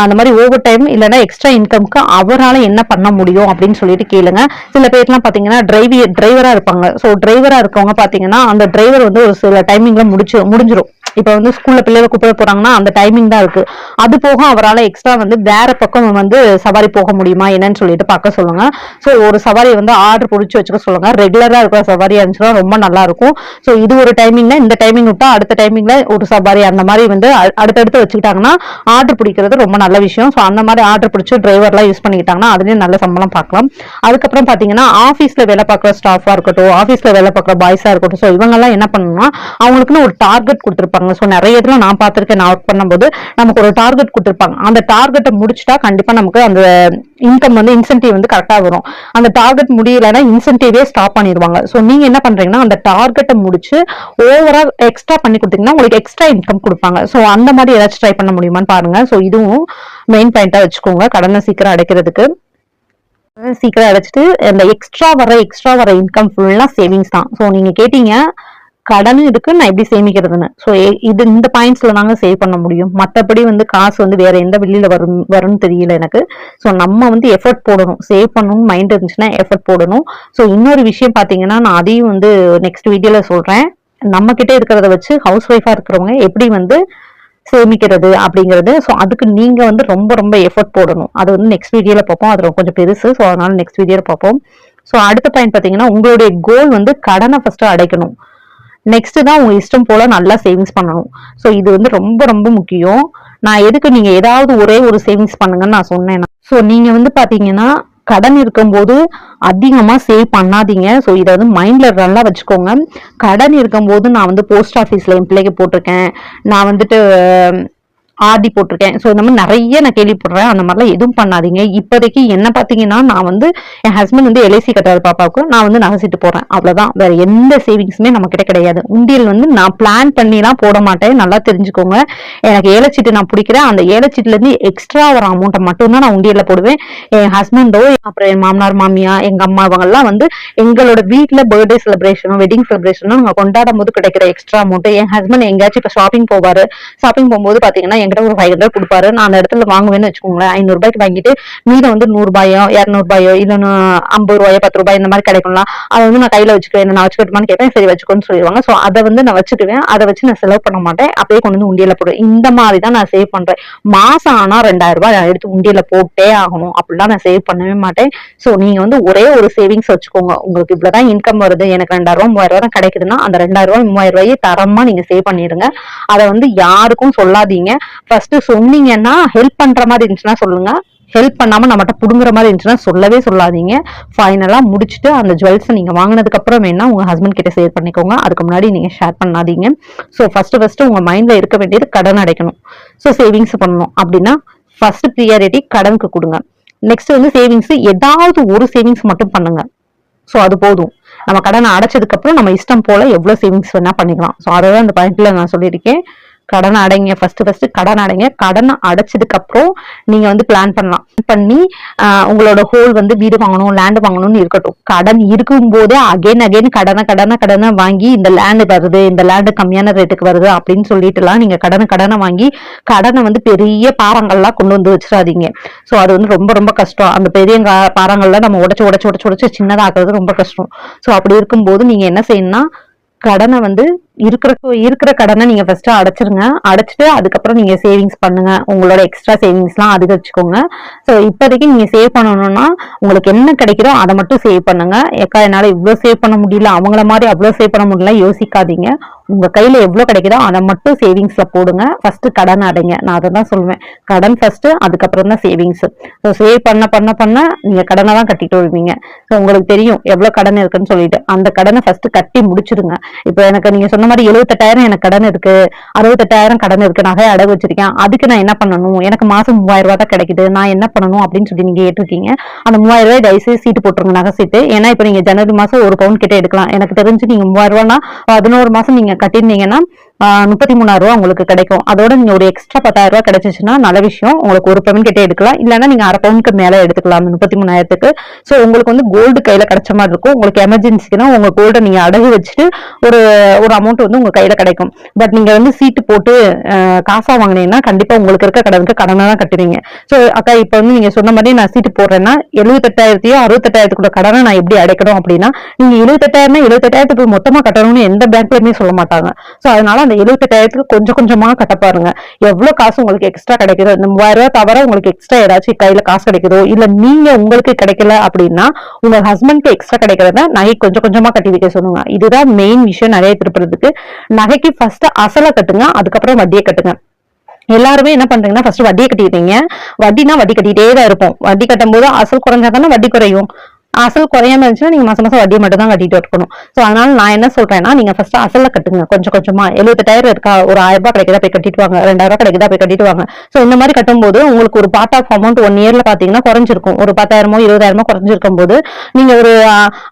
அந்த மாதிரி ஓவர் டைம் இல்லைன்னா எக்ஸ்ட்ரா இன்கம்க்கு அவரால் என்ன பண்ண முடியும் அப்படின்னு சொல்லிட்டு கேளுங்க. சில பேர்லாம் பார்த்தீங்கன்னா டிரைவி டிரைவரா இருப்பாங்க. ஸோ டிரைவரா இருக்கவங்க பார்த்தீங்கன்னா அந்த டிரைவர் வந்து ஒரு சில டைமிங்ல முடிச்சு முடிஞ்சிடும் இப்போ வந்து ஸ்கூல்ல பிள்ளைகளை கூப்பிட போறாங்கன்னா அந்த டைமிங் தான் இருக்கு. அது போக அவரால் எக்ஸ்ட்ரா வந்து வேற பக்கம் வந்து சவாரி போக முடியுமா என்னன்னு சொல்லிட்டு பார்க்க சொல்லுங்க. ஸோ ஒரு சவாரியை வந்து ஆர்டர் பிடிச்சி வச்சுக்க சொல்லுங்க. ரெகுலரா இருக்கிற சவாரியா இருந்துச்சுன்னா ரொம்ப நல்லா இருக்கும். ஸோ இது ஒரு டைமிங்ல இந்த டைமிங் விட்டா அடுத்த டைமிங்ல ஒரு சவாரி அந்த மாதிரி வந்து அடுத்தடுத்து வச்சுக்கிட்டாங்கன்னா ஆர்டர் பிடிக்கிறது ரொம்ப நல்ல விஷயம். ஸோ அந்த மாதிரி ஆர்டர் பிடிச்சி டிரைவர்லாம் யூஸ் பண்ணிக்கிட்டாங்கன்னா அதுலயும் நல்ல சம்பளம் பார்க்கலாம். அதுக்கப்புறம் பாத்தீங்கன்னா ஆஃபீஸில் வேலை பார்க்குற ஸ்டாஃபா இருக்கட்டும் ஆஃபீஸில் வேலை பார்க்குற பாய்ஸா இருக்கட்டும். ஸோ இவங்கெல்லாம் என்ன பண்ணணும்னா அவங்களுக்குன்னு ஒரு டார்கெட் கொடுத்துருப்பாங்க. ஸோ நிறைய இதுல நான் பார்த்துருக்கேன் நான் ஒர்க் பண்ணும்போது நமக்கு ஒரு டார்கெட் கொடுத்துருப்பாங்க. அந்த டார்கெட்டை முடிச்சுட்டா கண்டிப்பா நமக்கு அந்த இன்கம் வந்து இன்சென்டிவ் வந்து கரெக்டா வரும். அந்த டார்கெட் முடியலைன்னா இன்சென்டிவே ஸ்டாப் பண்ணிடுவாங்க. ஸோ நீங்க என்ன பண்றீங்கன்னா அந்த டார்கெட்டை முடிச்சு ஓவரால் எக்ஸ்ட்ரா பண்ணி கொடுத்தீங்கன்னா உங்களுக்கு எக்ஸ்ட்ரா இன்கம் கொடுப்பாங்க. ஸோ அந்த மாதிரி ஏதாச்சும் ட்ரை பண்ண முடியுமான்னு பாருங்க. ஸோ இதுவும் மெயின் பாயிண்டாக வச்சுக்கோங்க. கடனை சீக்கிரம் அடைக்கிறதுக்கு. சீக்கிரம் அடைச்சிட்டு அந்த எக்ஸ்ட்ரா வர எக்ஸ்ட்ரா வர இன்கம் ஃபுல்லா சேவிங்ஸ் தான். ஸோ நீங்க கேட்டீங்க கடனும் இருக்கு நான் எப்படி சேமிக்கிறதுன்னு. ஸோ இது இந்த பாயிண்ட்ஸ்ல தாங்க சேவ் பண்ண முடியும். மற்றபடி வந்து காசு வந்து வேற எந்த வெளியில வரும் வரும்னு தெரியல எனக்கு. ஸோ நம்ம வந்து எஃபர்ட் போடணும். சேவ் பண்ணணும்னு மைண்ட் இருந்துச்சுன்னா எஃபர்ட் போடணும். ஸோ இன்னொரு விஷயம் பாத்தீங்கன்னா நான் அதையும் வந்து நெக்ஸ்ட் வீடியோல சொல்றேன். நம்ம கிட்ட இருக்கிறத வச்சு ஹவுஸ் ஒய்ஃபா இருக்கிறவங்க எப்படி வந்து சேமிக்கிறது அப்படிங்கிறது. ஸோ அதுக்கு நீங்க வந்து ரொம்ப ரொம்ப எஃபர்ட் போடணும். அது வந்து நெக்ஸ்ட் வீடியோல பார்ப்போம். அது ரொம்ப கொஞ்சம் பெருசு. ஸோ அதனால நெக்ஸ்ட் வீடியோல பார்ப்போம். ஸோ அடுத்த பாயிண்ட் பார்த்தீங்கன்னா உங்களுடைய கோல் வந்து கடனை ஃபர்ஸ்ட் அடைக்கணும். நெக்ஸ்ட் தான் உங்க இஷ்டம் போல நல்லா சேவிங்ஸ் பண்ணணும். ஸோ இது வந்து ரொம்ப ரொம்ப முக்கியம். நான் எதுக்கு நீங்க ஏதாவது ஒரே ஒரு சேவிங்ஸ் பண்ணுங்கன்னு நான் சொன்னேன். ஸோ நீங்க வந்து பாத்தீங்கன்னா கடன் இருக்கும்போது அதிகமாக சேவ் பண்ணாதீங்க. ஸோ இதை வந்து மைண்டில் நல்லா வச்சுக்கோங்க. கடன் இருக்கும்போது நான் வந்து போஸ்ட் ஆஃபீஸில் என் பிள்ளைக்கு போட்டிருக்கேன். நான் வந்துட்டு ஆர்டி போட்டிருக்கேன். ஸோ இந்த மாதிரி நிறைய நான் கேள்விப்படுறேன். அந்த மாதிரிலாம் எதுவும் பண்ணாதீங்க. இப்போதைக்கு என்ன பார்த்தீங்கன்னா நான் வந்து என் ஹஸ்பண்ட் வந்து எல்ஐசி கட்டுறாரு பாப்பாவுக்கு. நான் வந்து நகைச்சிட்டு போகிறேன் அவ்வளோதான் வேற எந்த சேவிங்ஸுமே நம்ம கிட்ட கிடையாது. உண்டியல் வந்து நான் பிளான் பண்ணிலாம் போட மாட்டேன். நல்லா தெரிஞ்சுக்கோங்க. எனக்கு ஏலச்சீட்டு நான் பிடிக்கிறேன். அந்த ஏலச்சீட்டுலேருந்து எக்ஸ்ட்ரா ஒரு அமௌண்ட்டை மட்டும்தான் நான் உண்டியலில் போடுவேன். என் ஹஸ்பண்டோ அப்புறம் என் மாமனார் மாமியா எங்கள் அம்மா இவங்கெல்லாம் வந்து எங்களோட வீட்டில் பர்த்டே செலிப்ரேஷனும் வெட்டிங் செலிப்ரேஷனும் நாங்கள் கொண்டாடும் போது கிடைக்கிற எக்ஸ்ட்ரா அமௌண்ட் என் ஹஸ்பண்ட் எங்கேயாச்சும் இப்போ ஷாப்பிங் போவார். ஷாப்பிங் போகும்போது பார்த்தீங்கன்னா என்கிட்ட ஒரு ஃபைவ் ஹண்ட்ரட் கொடுப்பாரு. நான் அந்த இடத்துல வாங்குவேன்னு வச்சுக்கோங்களேன். ஐநூறு ரூபாய்க்கு வாங்கிட்டு மீதம் வந்து நூறு ரூபாயோ இருநூறு இல்லைன்னு ஐம்பது ரூபாயோ பத்து ரூபாய் இந்த மாதிரி கிடைக்கும்லாம். அதை வந்து நான் கையில வச்சுக்குவேன். நான் வச்சுக்கட்டுமான்னு கேட்பேன். சரி வச்சுக்கோன்னு சொல்லிடுவாங்க. ஸோ அதை வந்து நான் வச்சுக்குவேன். அதை வச்சு நான் செலவு பண்ண மாட்டேன். அப்படியே கொண்டு வந்து உண்டியல போடுவேன். இந்த மாதிரி தான் நான் சேவ் பண்றேன். மாசம் ஆனா ரெண்டாயிரம் ரூபாய் நான் எடுத்து உண்டியல போட்டே ஆகணும். அப்படிலாம் நான் சேவ் பண்ணவே மாட்டேன். ஸோ நீங்க வந்து ஒரே ஒரு சேவிங்ஸ் வச்சுக்கோங்க. உங்களுக்கு இவ்வளவுதான் இன்கம் வருது. எனக்கு ரெண்டாயிரம் ரூபாய் மூவாயிரம் ரூபாய் கிடைக்குதுன்னா அந்த ரெண்டாயிரம் ரூபாய் மூவாயிரம் ரூபாயை தரமா நீங்க சேவ் பண்ணிடுங்க. அதை வந்து யாருக்கும் சொல்லாதீங்க. ஃபர்ஸ்ட் சொன்னீங்கன்னா ஹெல்ப் பண்ற மாதிரி இருந்துச்சுன்னா சொல்லுங்க. ஹெல்ப் பண்ணாம நம்மகிட்ட புடுங்குற மாதிரி இருந்துச்சுன்னா சொல்லவே சொல்லாதீங்க. ஃபைனலா முடிச்சுட்டு அந்த ஜுவல்ஸ் நீங்க வாங்கினதுக்கு அப்புறம் வேணா உங்க ஹஸ்பண்ட் கிட்ட ஷேர் பண்ணிக்கோங்க. அதுக்கு முன்னாடி நீங்க ஷேர் பண்ணாதீங்க. ஸோ ஃபர்ஸ்ட் ஃபர்ஸ்ட் உங்க மைண்ட்ல இருக்க வேண்டியது கடன் அடைக்கணும். ஸோ சேவிங்ஸ் பண்ணணும். அப்படின்னா ஃபர்ஸ்ட் ப்ரியாரிட்டி கடனுக்கு கொடுங்க. நெக்ஸ்ட் வந்து சேவிங்ஸ் ஏதாவது ஒரு சேவிங்ஸ் மட்டும் பண்ணுங்க. ஸோ அது போதும். நம்ம கடனை அடைச்சதுக்கு அப்புறம் நம்ம இஷ்டம் போல எவ்வளவு சேவிங்ஸ் வேணா பண்ணிக்கலாம். ஸோ அதை தான் இந்த பாயிண்ட்ல நான் சொல்லியிருக்கேன். கடன் அடைங்க. ஃபர்ஸ்ட் ஃபர்ஸ்ட் கடன் அடைங்க. கடன் அடைச்சதுக்கு அப்புறம் நீங்க வந்து பிளான் பண்ணலாம். பண்ணி உங்களோட ஹோல் வந்து வீடு வாங்கணும் லேண்ட் வாங்கணும்னு இருக்கட்டும். கடன் இருக்கும் போதே அகைன் அகைன் கடனை கடனை கடனை வாங்கி இந்த லேண்டு வருது இந்த லேண்டு கம்மியான ரேட்டுக்கு வருது அப்படின்னு சொல்லிட்டுலாம் நீங்க கடனை கடனை வாங்கி கடனை வந்து பெரிய பாறங்கள்லாம் கொண்டு வந்து வச்சிடாதீங்க. ஸோ அது வந்து ரொம்ப ரொம்ப கஷ்டம். அந்த பெரிய கா- பாறங்கள்ல நம்ம உடச்சு உடச்சு உடச்சு உடச்சு சின்னதாக்குறது ரொம்ப கஷ்டம். ஸோ அப்படி இருக்கும்போது நீங்க என்ன செய்யணும்னா கடனை வந்து இருக்கிற இருக்கிற கடனை நீங்க ஃபர்ஸ்ட் அடைச்சிருங்க. அடைச்சிட்டு அதுக்கப்புறம் நீங்க சேவிங்ஸ் பண்ணுங்க. உங்களோட எக்ஸ்ட்ரா சேவிங்ஸ்லாம் அதிகரிச்சுக்கோங்க. ஸோ இப்போதைக்கு நீங்க சேவ் பண்ணணும்னா உங்களுக்கு என்ன கிடைக்கிறோ அதை மட்டும் சேவ் பண்ணுங்க. ஏக்கா என்னால் இவ்வளோ சேவ் பண்ண முடியல. அவங்கள மாதிரி அவ்வளோ சேவ் பண்ண முடியல யோசிக்காதீங்க. உங்க கையில எவ்வளவு கிடைக்குதோ அதை மட்டும் சேவிங்ஸ்ல போடுங்க. ஃபர்ஸ்ட் கடன் அடைங்க. நான் அதை தான் சொல்லுவேன் கடன் ஃபர்ஸ்ட் அதுக்கப்புறம் தான் சேவிங்ஸ் ஸோ சேவ் பண்ண பண்ண பண்ண நீங்க கடனை தான் கட்டிட்டு வருவீங்க. ஸோ உங்களுக்கு தெரியும் எவ்வளவு கடன் இருக்குன்னு சொல்லிட்டு. அந்த கடனை ஃபர்ஸ்ட் கட்டி முடிச்சிருங்க. இப்போ எனக்கு நீங்க சொன்ன மாதிரி எழுபத்தெட்டாயிரம் எனக்கு கடன் இருக்கு. அறுபத்தெட்டாயிரம் கடன் இருக்கு. நகை அடகு வச்சிருக்கேன். அதுக்கு நான் என்ன பண்ணணும்? எனக்கு மாசம் மூவாயிரம் ரூபாய் தான் கிடைக்குது. நான் என்ன பண்ணணும் அப்படின்னு சொல்லி நீங்க கேட்டிருக்கீங்க. அந்த மூவாயிரம் ரூபாய் தயவுசெய்து சீட்டு போட்டுருங்க நகை சீட்டு. ஏன்னா இப்போ நீங்க ஜனவரி மாசம் ஒரு பவுன் கிட்ட எடுக்கலாம். எனக்கு தெரிஞ்சு நீங்க மூவாயிரம் ரூபாய்னா பதினோரு மாசம் நீங்க கட்டியிருந்தீங்கன்னா முப்பத்தி மூணாயிரம் ரூபா உங்களுக்கு கிடைக்கும். அதோட நீங்க ஒரு எக்ஸ்ட்ரா பத்தாயிரம் ரூபா கிடைச்சிச்சுன்னா நல்ல விஷயம். உங்களுக்கு ஒரு பவுன் கிட்டே எடுக்கலாம். இல்லைன்னா நீங்க அரை பவுனுக்கு மேல எடுத்துக்கலாம். அந்த முப்பத்தி மூணாயிரத்துக்கு. ஸோ உங்களுக்கு வந்து கோல்டு கையில கிடைச்ச மாதிரி இருக்கும். உங்களுக்கு எமர்ஜென்சிக்குன்னா உங்க கோல்டை நீங்க அடகு வச்சுட்டு ஒரு ஒரு அமௌண்ட் வந்து உங்க கையில கிடைக்கும். பட் நீங்க வந்து சீட்டு போட்டு காசா வாங்குனீங்கன்னா கண்டிப்பா உங்களுக்கு இருக்க கடனுக்கு கடனை தான் கட்டுவீங்க. ஸோ அக்கா இப்போ வந்து நீங்க சொன்ன மாதிரி நான் சீட்டு போடுறேன்னா எழுபத்தெட்டாயிரத்தையோ அறுபத்தெட்டாயிரத்துக்குள்ள கடனை நான் எப்படி அடைக்கணும் அப்படின்னா நீங்க எழுபத்தெட்டாயிரம் எழுபத்தெட்டாயிரத்துக்கு மொத்தமா கட்டணும்னு எந்த பேங்க்லயுமே சொல்ல மாட்டாங்க. ஸோ அதனால அந்த எழுபத்தெட்டாயிரத்துக்கு கொஞ்சம் கொஞ்சமா கட்ட பாருங்க. எவ்வளவு காசு உங்களுக்கு எக்ஸ்ட்ரா கிடைக்குதோ இந்த மூவாயிரம் ரூபாய் தவிர உங்களுக்கு எக்ஸ்ட்ரா ஏதாச்சும் கையில காசு கிடைக்குதோ இல்ல நீங்க உங்களுக்கு கிடைக்கல அப்படின்னா உங்க ஹஸ்பண்ட்க்கு எக்ஸ்ட்ரா கிடைக்கிறத நகை கொஞ்சம் கொஞ்சமா கட்டி வைக்க சொல்லுங்க. இதுதான் மெயின் விஷயம் நிறைய திருப்புறதுக்கு நகைக்கு ஃபர்ஸ்ட் அசலை கட்டுங்க அதுக்கப்புறம் வட்டியை கட்டுங்க. எல்லாருமே என்ன பண்றீங்கன்னா ஃபர்ஸ்ட் வட்டியை கட்டிடுறீங்க வட்டினா வட்டி கட்டிட்டே தான் இருப்போம். வட்டி கட்டும் போது அசல் குறைஞ்சா தானே வட்டி குறையும். அசல் குறையாம இருந்துச்சுன்னா நீங்க மாசம் மாசம் வட்டியை மட்டும் தான் கட்டிட்டு இருக்கணும். சோ அதனால நான் என்ன சொல்றேன்னா நீங்க ஃபர்ஸ்ட் அசல்ல கட்டுங்க. கொஞ்சம் கொஞ்சமா. எழுபத்தெட்டாயிரம் இருக்கா? ஒரு ஆயிரம் ரூபாய் கிடைக்குதா? போய் கட்டிட்டு வாங்க. ரெண்டாயிரம் ரூபாய் கிடைக்குதா? போய் கட்டிட்டு வாங்க. சோ இந்த மாதிரி கட்டும்போது உங்களுக்கு ஒரு பார்ட் ஆஃப் அமௌண்ட் ஒன் இயர்ல பாத்தீங்கன்னா குறைஞ்சிருக்கும். ஒரு பத்தாயிரமோ இருபதாயிரமோ குறைஞ்சிருக்கும் போது நீங்க ஒரு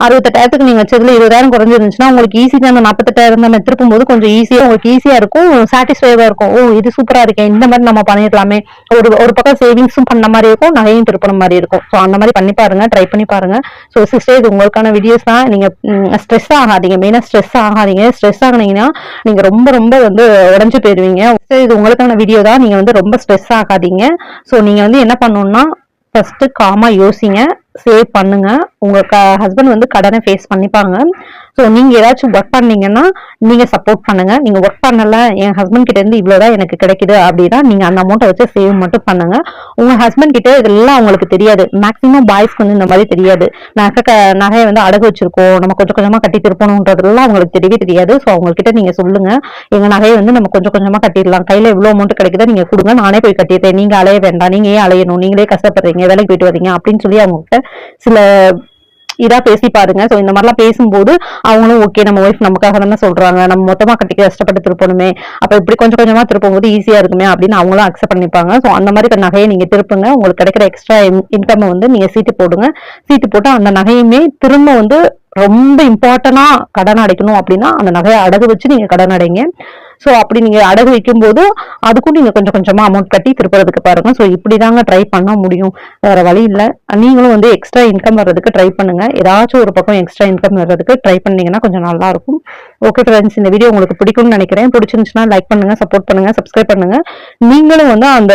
அறுபத்தெட்டாயிரத்துக்கு நீங்க வச்சதுல இருபதாயிரம் குறைஞ்சிருந்துச்சுன்னா உங்களுக்கு ஈஸி தான். அந்த நாற்பத்தெட்டாயிரம் நம்ம திருப்பும் போது கொஞ்சம் ஈஸியா உங்களுக்கு ஈஸியா இருக்கும். சாட்டிஸ்ஃபைவா இருக்கும். ஓ இது சூப்பரா இருக்கேன் இந்த மாதிரி நம்ம பண்ணிடலாமே. ஒரு ஒரு பக்கம் சேவிங்ஸும் பண்ண மாதிரி இருக்கும். நகையும் திருப்பின மாதிரி இருக்கும். ஸோ அந்த மாதிரி பண்ணி பாருங்க. ட்ரை பண்ணி பாருங்க. ஸோ சிஸ்டர் இது உங்களுக்கான வீடியோஸ் தான். நீங்க ஸ்ட்ரெஸ் ஆகாதீங்க. மெயினா ஸ்ட்ரெஸ் ஆகாதீங்க. ஸ்ட்ரெஸ் ஆகினீங்கன்னா நீங்க ரொம்ப ரொம்ப வந்து உடஞ்சு போயிடுவீங்க. Sister, இது உங்களுக்கான வீடியோ தான். நீங்க வந்து ரொம்ப ஸ்ட்ரெஸ் ஆகாதீங்க. ஸோ நீங்க வந்து என்ன பண்ணணும்னா ஃபர்ஸ்ட் காமா யோசிங்க. சேவ் பண்ணுங்க. உங்க ஹஸ்பண்ட் வந்து கடனை ஃபேஸ் பண்ணிப்பாங்க. ஸோ நீங்க ஏதாச்சும் ஒர்க் பண்ணீங்கன்னா நீங்க சப்போர்ட் பண்ணுங்க. நீங்க ஒர்க் பண்ணல என் ஹஸ்பண்ட் கிட்ட இருந்து இவ்வளவுதான் எனக்கு கிடைக்குது அப்படின்னா நீங்க அந்த அமௌண்ட்டை வச்சு சேவ் மட்டும் பண்ணுங்க. உங்க ஹஸ்பண்ட் கிட்ட இதெல்லாம் அவங்களுக்கு தெரியாது. மேக்ஸிமம் பாய்ஸ்க்கு வந்து இந்த மாதிரி தெரியாது. நகை க- நகையை வந்து அடகு வச்சிருக்கோம். நம்ம கொஞ்சம் கொஞ்சமா கட்டி திருப்பணுன்றதெல்லாம் அவங்களுக்கு தெரியவே தெரியாது. ஸோ அவங்ககிட்ட நீங்க சொல்லுங்க. எங்க நகையை வந்து நம்ம கொஞ்சம் கொஞ்சமா கட்டிடலாம். கையில எவ்வளவு அமௌண்ட் கிடைக்குதோ நீங்க கொடுங்க. நானே போய் கட்டிடுறேன். நீங்க அலைய வேண்டாம். நீங்க ஏன் அலையணும்? நீங்களே கஷ்டப்படுறீங்க. வேலைக்கு போயிட்டு வரீங்க அப்படின்னு சொல்லி அவங்க கிட்ட சில இதாக பேசி பாருங்க. ஸோ இந்த மாதிரிலாம் பேசும்போது அவங்களும் ஓகே நம்ம ஒய்ஃப் நமக்காக தானே சொல்றாங்க. நம்ம மொத்தமாக கட்டிக்க கஷ்டப்பட்டு திருப்பணுமே. அப்போ இப்படி கொஞ்சம் கொஞ்சமாக திருப்பும் போது ஈஸியாக இருக்குமே அப்படின்னு அவங்களும் அக்செப்ட் பண்ணிப்பாங்க. ஸோ அந்த மாதிரி இப்போ நகையை நீங்கள் திருப்புங்க. உங்களுக்கு கிடைக்கிற எக்ஸ்ட்ரா இன்கம் வந்து நீங்கள் சீட்டு போடுங்க. சீட்டு போட்டு அந்த நகையுமே திரும்ப வந்து ரொம்ப இம்பார்ட்டனா கடன் அடைக்கணும் அப்படின்னா அந்த நகையை அடகு வச்சு நீங்க கடன் அடைங்க. ஸோ அப்படி நீங்க அடகு வைக்கும்போது அதுக்கும் நீங்க கொஞ்சம் கொஞ்சமா அமௌண்ட் கட்டி திருப்புறதுக்கு பாருங்க. சோ இப்படிதாங்க ட்ரை பண்ண முடியும். வேற வழி இல்லை. நீங்களும் வந்து எக்ஸ்ட்ரா இன்கம் வர்றதுக்கு ட்ரை பண்ணுங்க. ஏதாச்சும் ஒரு பக்கம் எக்ஸ்ட்ரா இன்கம் வர்றதுக்கு ட்ரை பண்ணீங்கன்னா கொஞ்சம் நல்லா இருக்கும். ஓகே ஃப்ரெண்ட்ஸ் இந்த வீடியோ உங்களுக்கு பிடிக்கும்னு நினைக்கிறேன். பிடிச்சிருந்துச்சுன்னா லைக் பண்ணுங்க சப்போர்ட் பண்ணுங்க சப்ஸ்கிரைப் பண்ணுங்க. நீங்களும் வந்து அந்த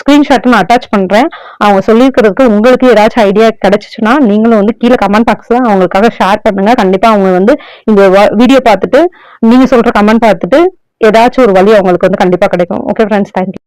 ஸ்கிரீன்ஷாட் நான் அட்டாச் பண்றேன். அவங்க சொல்லியிருக்கிறதுக்கு உங்களுக்கு ஏதாச்சும் ஐடியா கிடைச்சிச்சுன்னா நீங்களும் வந்து கீழே கமெண்ட் பாக்ஸ்ல அவங்களுக்காக ஷேர் பண்ணுங்க. கண்டிப்பா அவங்க வந்து இந்த வீடியோ பார்த்துட்டு நீங்க சொல்ற கமெண்ட் பார்த்துட்டு ஏதாச்சும் ஒரு வழி அவங்களுக்கு வந்து கண்டிப்பா கிடைக்கும். Okay friends thank you